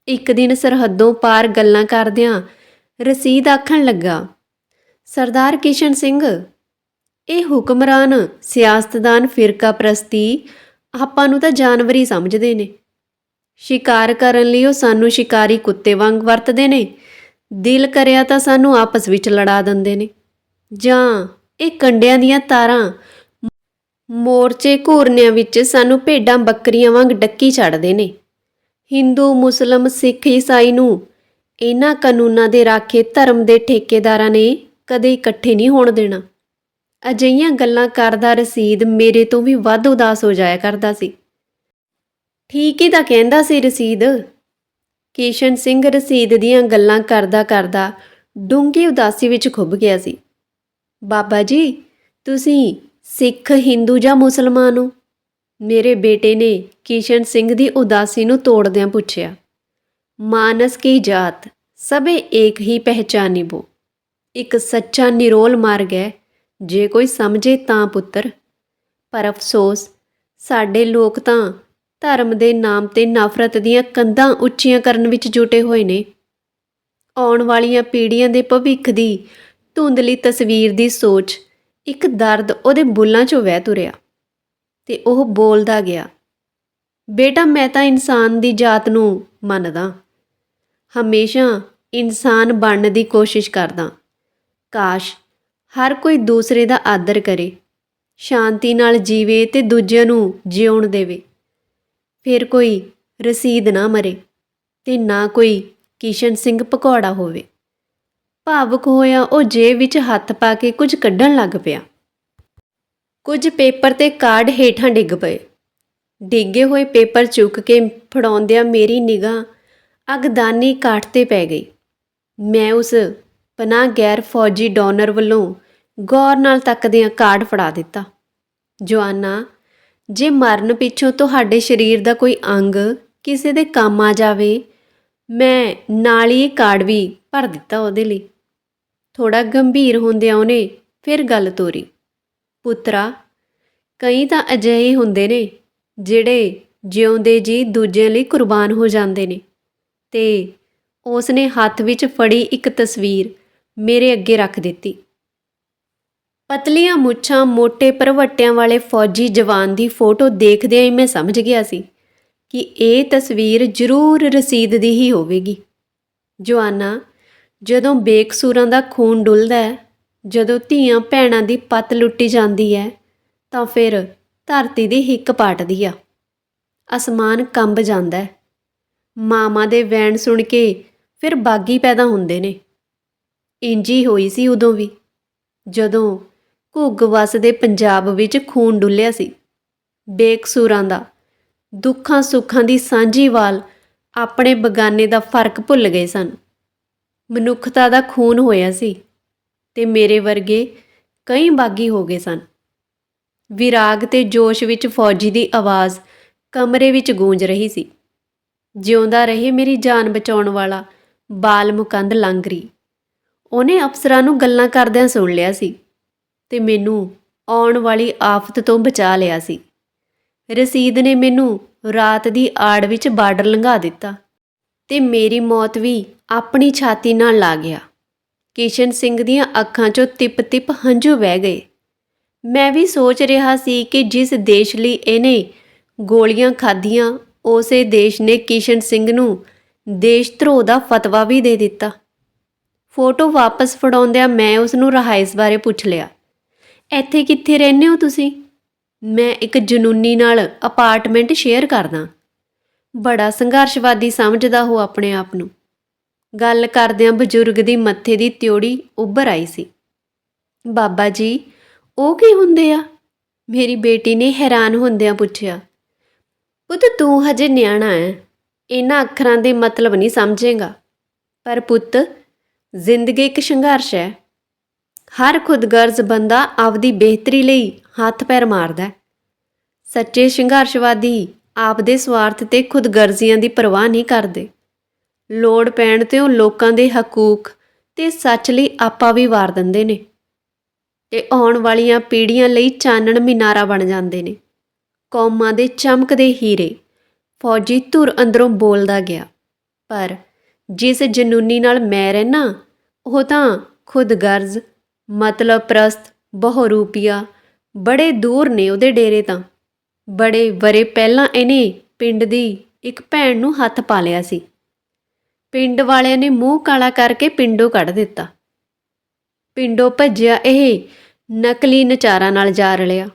ਇੱਕ ਦਿਨ ਸਰਹੱਦੋਂ ਪਾਰ ਗੱਲਾਂ ਕਰਦਿਆਂ ਰਸੀਦ ਆਖਣ ਲੱਗਾ, ਸਰਦਾਰ ਕਿਸ਼ਨ ਸਿੰਘ, ਇਹ ਹੁਕਮਰਾਨ ਸਿਆਸਤਦਾਨ ਫਿਰਕਾ ਪ੍ਰਸਤੀ ਆਪਾਂ ਨੂੰ ਤਾਂ ਜਾਨਵਰੀ ਸਮਝਦੇ ਨੇ। ਸ਼ਿਕਾਰ ਕਰਨ ਲਈ ਉਹ ਸਾਨੂੰ ਸ਼ਿਕਾਰੀ ਕੁੱਤੇ ਵਾਂਗ ਵਰਤਦੇ ਨੇ। ਦਿਲ ਕਰਿਆ ਤਾਂ ਸਾਨੂੰ ਆਪਸ ਵਿੱਚ ਲੜਾ ਦਿੰਦੇ ਨੇ। ਜਾਂ ਇਹ ਕੰਡਿਆਂ ਦੀਆਂ ਤਾਰਾਂ ਮੋਰਚੇ ਘੂਰਨਿਆਂ ਵਿੱਚ ਸਾਨੂੰ ਭੇਡਾਂ ਬੱਕਰੀਆਂ ਵਾਂਗ ਡੱਕੀ ਛੱਡਦੇ ਨੇ। ਹਿੰਦੂ, ਮੁਸਲਮ, ਸਿੱਖ, ਈਸਾਈ ਨੂੰ ਇਹਨਾਂ ਕਾਨੂੰਨਾਂ ਦੇ ਰਾਖੇ ਧਰਮ ਦੇ ਠੇਕੇਦਾਰਾਂ ਨੇ ਕਦੇ ਇਕੱਠੇ ਨਹੀਂ ਹੋਣ ਦੇਣਾ। ਅਜਿਹੀਆਂ ਗੱਲਾਂ ਕਰਦਾ ਰਸੀਦ ਮੇਰੇ ਤੋਂ ਵੀ ਵੱਧ ਉਦਾਸ ਹੋ ਜਾਇਆ ਕਰਦਾ ਸੀ। ਠੀਕ ਹੀ ਤਾਂ ਕਹਿੰਦਾ ਸੀ ਰਸੀਦ। ਕਿਸ਼ਨ ਸਿੰਘ ਰਸੀਦ ਦੀਆਂ ਗੱਲਾਂ ਕਰਦਾ ਕਰਦਾ ਡੂੰਘੀ ਉਦਾਸੀ ਵਿੱਚ ਖੁੱਭ ਗਿਆ ਸੀ। ਬਾਬਾ ਜੀ, ਤੁਸੀਂ ਸਿੱਖ, ਹਿੰਦੂ ਜਾਂ ਮੁਸਲਮਾਨ ਹੋ? ਮੇਰੇ ਬੇਟੇ ਨੇ ਕਿਸ਼ਨ ਸਿੰਘ ਦੀ ਉਦਾਸੀ ਨੂੰ ਤੋੜਦਿਆਂ ਪੁੱਛਿਆ, ਮਾਨਸ ਕੀ ਜਾਤ? ਸਭੇ ਏਕ ਹੀ ਪਹਿਚਾਨਿਬੋ ਇੱਕ ਸੱਚਾ ਨਿਰੋਲ ਮਾਰਗ ਹੈ, ਜੇ ਕੋਈ ਸਮਝੇ ਤਾਂ ਪੁੱਤਰ। ਪਰ ਅਫਸੋਸ, ਸਾਡੇ ਲੋਕ ਤਾਂ ਧਰਮ ਦੇ ਨਾਮ ਤੇ ਨਫ਼ਰਤ ਦੀਆਂ ਕੰਧਾਂ ਉੱਚੀਆਂ ਕਰਨ ਵਿੱਚ ਜੁਟੇ ਹੋਏ ਨੇ। ਆਉਣ ਵਾਲੀਆਂ ਪੀੜ੍ਹੀਆਂ ਦੇ ਭਵਿੱਖ ਦੀ ਧੁੰਦਲੀ ਤਸਵੀਰ ਦੀ ਸੋਚ ਇੱਕ ਦਰਦ ਉਹਦੇ ਬੁੱਲਾਂ 'ਚੋਂ ਵਹਿ ਤੁਰਿਆ ਤੇ ਉਹ ਬੋਲਦਾ ਗਿਆ, ਬੇਟਾ, ਮੈਂ ਤਾਂ ਇਨਸਾਨ ਦੀ ਜਾਤ ਨੂੰ ਮੰਨਦਾ। ਹਮੇਸ਼ਾ ਇਨਸਾਨ ਬਣਨ ਦੀ ਕੋਸ਼ਿਸ਼ ਕਰਦਾ। ਕਾਸ਼ ਹਰ ਕੋਈ ਦੂਸਰੇ ਦਾ ਆਦਰ ਕਰੇ, ਸ਼ਾਂਤੀ ਨਾਲ ਜੀਵੇ ਤੇ ਦੂਜਿਆਂ ਨੂੰ ਜਿਉਣ ਦੇਵੇ। ਫਿਰ ਕੋਈ ਰਸੀਦ ਨਾ ਮਰੇ ਤੇ ਨਾ ਕੋਈ ਕਿਸ਼ਨ ਸਿੰਘ ਪਕੌੜਾ ਹੋਵੇ। ਭਾਵੁਕ ਹੋਇਆ ਉਹ ਜੇਬ ਵਿੱਚ ਹੱਥ ਪਾ ਕੇ ਕੁਝ ਕੱਢਣ ਲੱਗ ਪਿਆ। ਕੁਝ ਪੇਪਰ ਤੇ ਕਾਰਡ ਹੇਠਾਂ ਡਿੱਗ ਪਏ। ਡਿੱਗੇ ਹੋਏ ਪੇਪਰ ਚੁੱਕ ਕੇ ਫੜਾਉਂਦਿਆਂ ਮੇਰੀ ਨਿਗਾਹ ਅਗਦਾਨੀ ਕਾਠ ਤੇ ਪੈ ਗਈ। ਮੈਂ ਉਸ ਪਨਾਹ ਗੈਰ ਫੌਜੀ ਡੋਨਰ ਵੱਲੋਂ ਗੌਰ ਨਾਲ ਤੱਕਦਿਆਂ ਕਾਰਡ ਫੜਾ ਦਿੱਤਾ। ਜਵਾਨਾ, ਜੇ ਮਰਨ ਪਿੱਛੋਂ ਤੁਹਾਡੇ ਸਰੀਰ ਦਾ ਕੋਈ ਅੰਗ ਕਿਸੇ ਦੇ ਕੰਮ ਆ ਜਾਵੇ, ਮੈਂ ਨਾਲ ਹੀ ਇਹ ਕਾਰਡ ਵੀ ਭਰ ਦਿੱਤਾ ਉਹਦੇ ਲਈ। ਥੋੜਾ ਗੰਭੀਰ ਹੁੰਦਿਆਂ ਉਹਨੇ ਫਿਰ ਗੱਲ ਤੋਰੀ। ਪੁੱਤਰਾ, ਕਈ ਤਾਂ ਅਜਿਹੇ ਹੁੰਦੇ ਨੇ ਜਿਹੜੇ ਜਿਉਂਦੇ ਜੀ ਦੂਜਿਆਂ ਲਈ ਕੁਰਬਾਨ ਹੋ ਜਾਂਦੇ ਨੇ ਤੇ ਉਸ ਨੇ ਹੱਥ ਵਿੱਚ ਫੜੀ ਇੱਕ ਤਸਵੀਰ ਮੇਰੇ ਅੱਗੇ ਰੱਖ ਦਿੱਤੀ। ਪਤਲੀਆਂ ਮੁੱਛਾਂ, ਮੋٹے ਪਰਵੱਟਿਆਂ ਵਾਲੇ ਫੌਜੀ ਜਵਾਨ ਦੀ ਫੋਟੋ ਦੇਖਦਿਆਂ ਹੀ ਮੈਂ ਸਮਝ ਗਿਆ ਸੀ ਕਿ ਇਹ ਤਸਵੀਰ ਜ਼ਰੂਰ ਰਸੀਦ ਦੀ ਹੀ ਹੋਵੇਗੀ। ਜਵਾਨਾ ਜਦੋਂ ਬੇਕਸੂਰਾਂ ਦਾ ਖੂਨ ਡੁੱਲਦਾ ਹੈ, ਜਦੋਂ ਧੀਆਂ ਭੈਣਾਂ ਦੀ ਪੱਤ ਲੁੱਟੀ ਜਾਂਦੀ ਹੈ, ਤਾਂ ਫਿਰ ਧਰਤੀ ਦੀ ਹਿੱਕ ਪਾਟਦੀ ਆ। ਅਸਮਾਨ ਕੰਬ ਜਾਂਦਾ ਹੈ। ਮਾਮਾ ਦੇ ਵੈਣ ਸੁਣ ਕੇ ਫਿਰ ਬਾਗੀ ਪੈਦਾ ਹੁੰਦੇ ਨੇ। ਇੰਜੀ ਹੋਈ ਸੀ ਉਦੋਂ ਵੀ, ਜਦੋਂ ਘੁੱਗ ਵਸਦੇ ਪੰਜਾਬ ਵਿੱਚ ਖੂਨ ਡੁੱਲਿਆ ਸੀ। ਬੇਕਸੂਰਾਂ ਦਾ ਦੁੱਖਾਂ ਸੁੱਖਾਂ ਦੀ ਸਾਂਝੀ ਵਾਲ ਆਪਣੇ ਬਗਾਨੇ ਦਾ ਫ਼ਰਕ ਭੁੱਲ ਗਏ ਸਨ। ਮਨੁੱਖਤਾ ਦਾ ਖੂਨ ਹੋਇਆ ਸੀ ਤੇ ਮੇਰੇ ਵਰਗੇ ਕਈ ਬਾਗੀ ਹੋ ਗਏ ਸਨ। ਵਿਰਾਗ ਤੇ ਜੋਸ਼ ਵਿੱਚ ਫੌਜੀ ਦੀ ਆਵਾਜ਼ ਕਮਰੇ ਵਿੱਚ ਗੂੰਜ ਰਹੀ ਸੀ। ਜਿਉਂਦਾ ਰਹੇ ਮੇਰੀ ਜਾਨ ਬਚਾਉਣ ਵਾਲਾ ਬਾਲ ਮੁਕੰਦ ਲੰਗਰੀ। ਉਹਨੇ ਅਫਸਰਾਂ ਨੂੰ ਗੱਲਾਂ ਕਰਦਿਆਂ ਸੁਣ ਲਿਆ ਸੀ ਤੇ ਮੈਨੂੰ ਆਉਣ ਵਾਲੀ ਆਫਤ ਤੋਂ ਬਚਾ ਲਿਆ ਸੀ। ਰਸੀਦ ਨੇ ਮੈਨੂੰ ਰਾਤ ਦੀ ਆੜ ਵਿੱਚ ਬਾਰਡਰ ਲੰਘਾ ਦਿੱਤਾ। ਤੇ ਮੇਰੀ ਮੌਤ ਵੀ ਆਪਣੀ ਛਾਤੀ ਨਾਲ ਲਾ ਗਿਆ। ਕਿਸ਼ਨ ਸਿੰਘ ਦੀਆਂ ਅੱਖਾਂ 'ਚੋਂ ਤਿਪ-ਤਿਪ ਹੰਝੂ ਵਹਿ ਗਏ। ਮੈਂ ਵੀ ਸੋਚ ਰਿਹਾ ਸੀ ਕਿ ਜਿਸ ਦੇਸ਼ ਲਈ ਇਹਨੇ ਗੋਲੀਆਂ ਖਾਧੀਆਂ, ਉਸੇ ਦੇਸ਼ ਨੇ ਕਿਸ਼ਨ ਸਿੰਘ ਨੂੰ ਦੇਸ਼ ਧਰੋਹ ਦਾ ਫਤਵਾ ਵੀ ਦੇ ਦਿੱਤਾ। ਫੋਟੋ ਵਾਪਸ ਫੜਾਉਂਦਿਆਂ ਮੈਂ ਉਸ ਨੂੰ ਰਹਾਇਸ ਬਾਰੇ ਪੁੱਛ ਲਿਆ। ਇੱਥੇ ਕਿੱਥੇ ਰਹਿੰਦੇ ਹੋ ਤੁਸੀਂ? ਮੈਂ ਇੱਕ ਜਨੂਨੀ ਨਾਲ ਅਪਾਰਟਮੈਂਟ ਸ਼ੇਅਰ ਕਰਦਾ। ਬੜਾ ਸੰਘਰਸ਼ਵਾਦੀ ਸਮਝਦਾ ਉਹ ਆਪਣੇ ਆਪ ਨੂੰ। ਗੱਲ ਕਰਦਿਆਂ ਬਜ਼ੁਰਗ ਦੀ ਮੱਥੇ ਦੀ ਤਿਉੜੀ ਉੱਭਰ ਆਈ ਸੀ। ਬਾਬਾ ਜੀ, ਉਹ ਕੀ ਹੁੰਦੇ ਆ? ਮੇਰੀ ਬੇਟੀ ਨੇ ਹੈਰਾਨ ਹੁੰਦਿਆਂ ਪੁੱਛਿਆ। ਪੁੱਤ, ਤੂੰ ਹਜੇ ਨਿਆਣਾ ਹੈ ਇਹਨਾਂ ਅੱਖਰਾਂ ਦੇ ਮਤਲਬ ਨਹੀਂ ਸਮਝੇਗਾ। ਪਰ ਪੁੱਤ, ਜ਼ਿੰਦਗੀ ਇੱਕ ਸੰਘਰਸ਼ ਹੈ ਹਰ ਖੁਦਗਰਜ਼ ਬੰਦਾ ਆਪਦੀ ਬਿਹਤਰੀ ਲਈ ਹੱਥ ਪੈਰ ਮਾਰਦਾ ਹੈ ਸੱਚੇ ਸੰਘਰਸ਼ਵਾਦੀ ਆਪਦੇ ਸਵਾਰਥ ਤੇ ਖੁਦਗਰਜ਼ੀਆਂ ਦੀ ਪਰਵਾਹ ਨਹੀਂ ਕਰਦੇ। ਲੋੜ ਪੈਣ ਤੇ ਉਹ ਲੋਕਾਂ ਦੇ ਹਕੂਕ ਤੇ ਸੱਚ ਲਈ ਆਪਾ ਵੀ ਵਾਰ ਦਿੰਦੇ ਨੇ ਤੇ ਆਉਣ ਵਾਲੀਆਂ ਪੀੜ੍ਹੀਆਂ ਲਈ ਚਾਨਣ ਮਿਨਾਰਾ ਬਣ ਜਾਂਦੇ ਨੇ। ਕੌਮਾਂ ਦੇ ਚਮਕਦੇ ਹੀਰੇ ਫੌਜੀ ਧੁਰ ਅੰਦਰੋਂ ਬੋਲਦਾ ਗਿਆ, ਪਰ ਜਿਸ ਜਨੂਨੀ ਨਾਲ ਮੈਂ ਰਹਿਣਾ ਉਹ ਤਾਂ ਖੁਦਗਰਜ਼ ਮਤਲਬ ਪ੍ਰਸਤ ਬਹੁਰੂਪੀਆ ਬੜੇ ਦੂਰ ਨੇ ਉਹਦੇ ਡੇਰੇ ਤਾਂ। ਬੜੇ ਵਰੇ ਪਹਿਲਾਂ ਇਹਨੇ ਪਿੰਡ ਦੀ ਇੱਕ ਭੈਣ ਨੂੰ ਹੱਥ ਪਾ ਲਿਆ ਸੀ। ਪਿੰਡ ਵਾਲਿਆਂ ਨੇ ਮੂੰਹ ਕਾਲਾ ਕਰਕੇ ਪਿੰਡੋਂ ਕੱਢ ਦਿੱਤਾ। ਪਿੰਡੋਂ ਭੱਜਿਆ ਇਹ ਨਕਲੀ ਨਚਾਰਾਂ ਨਾਲ ਜਾ ਰਲਿਆ।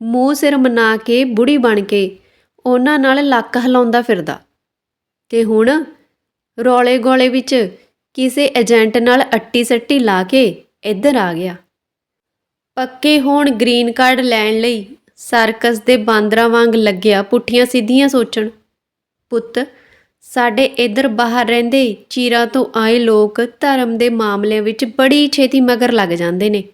ਮੂੰਹ ਸਿਰ ਮਨਾ ਕੇ ਬੁੜੀ ਬਣ ਕੇ ਉਹਨਾਂ ਨਾਲ ਲੱਕ ਹਿਲਾਉਂਦਾ ਫਿਰਦਾ। ਤੇ ਹੁਣ ਰੌਲੇ ਗੋਲੇ ਵਿੱਚ ਕਿਸੇ ਏਜੰਟ ਨਾਲ ਅੱਟੀ ਸੱਟੀ ਲਾ ਕੇ ਇੱਧਰ ਆ ਗਿਆ। ਪੱਕੇ ਹੋਣ ਗ੍ਰੀਨ ਕਾਰਡ ਲੈਣ ਲਈ ਸਰਕਸ ਦੇ ਬਾਂਦਰਾਂ ਵਾਂਗ ਲੱਗਿਆ ਪੁੱਠੀਆਂ ਸਿੱਧੀਆਂ ਸੋਚਣ। ਪੁੱਤ, ਸਾਡੇ ਇੱਧਰ ਬਾਹਰ ਰਹਿੰਦੇ ਚੀਰਾਂ ਤੋਂ ਆਏ ਲੋਕ ਧਰਮ ਦੇ ਮਾਮਲਿਆਂ ਵਿੱਚ ਬੜੀ ਛੇਤੀ ਮਗਰ ਲੱਗ ਜਾਂਦੇ ਨੇ।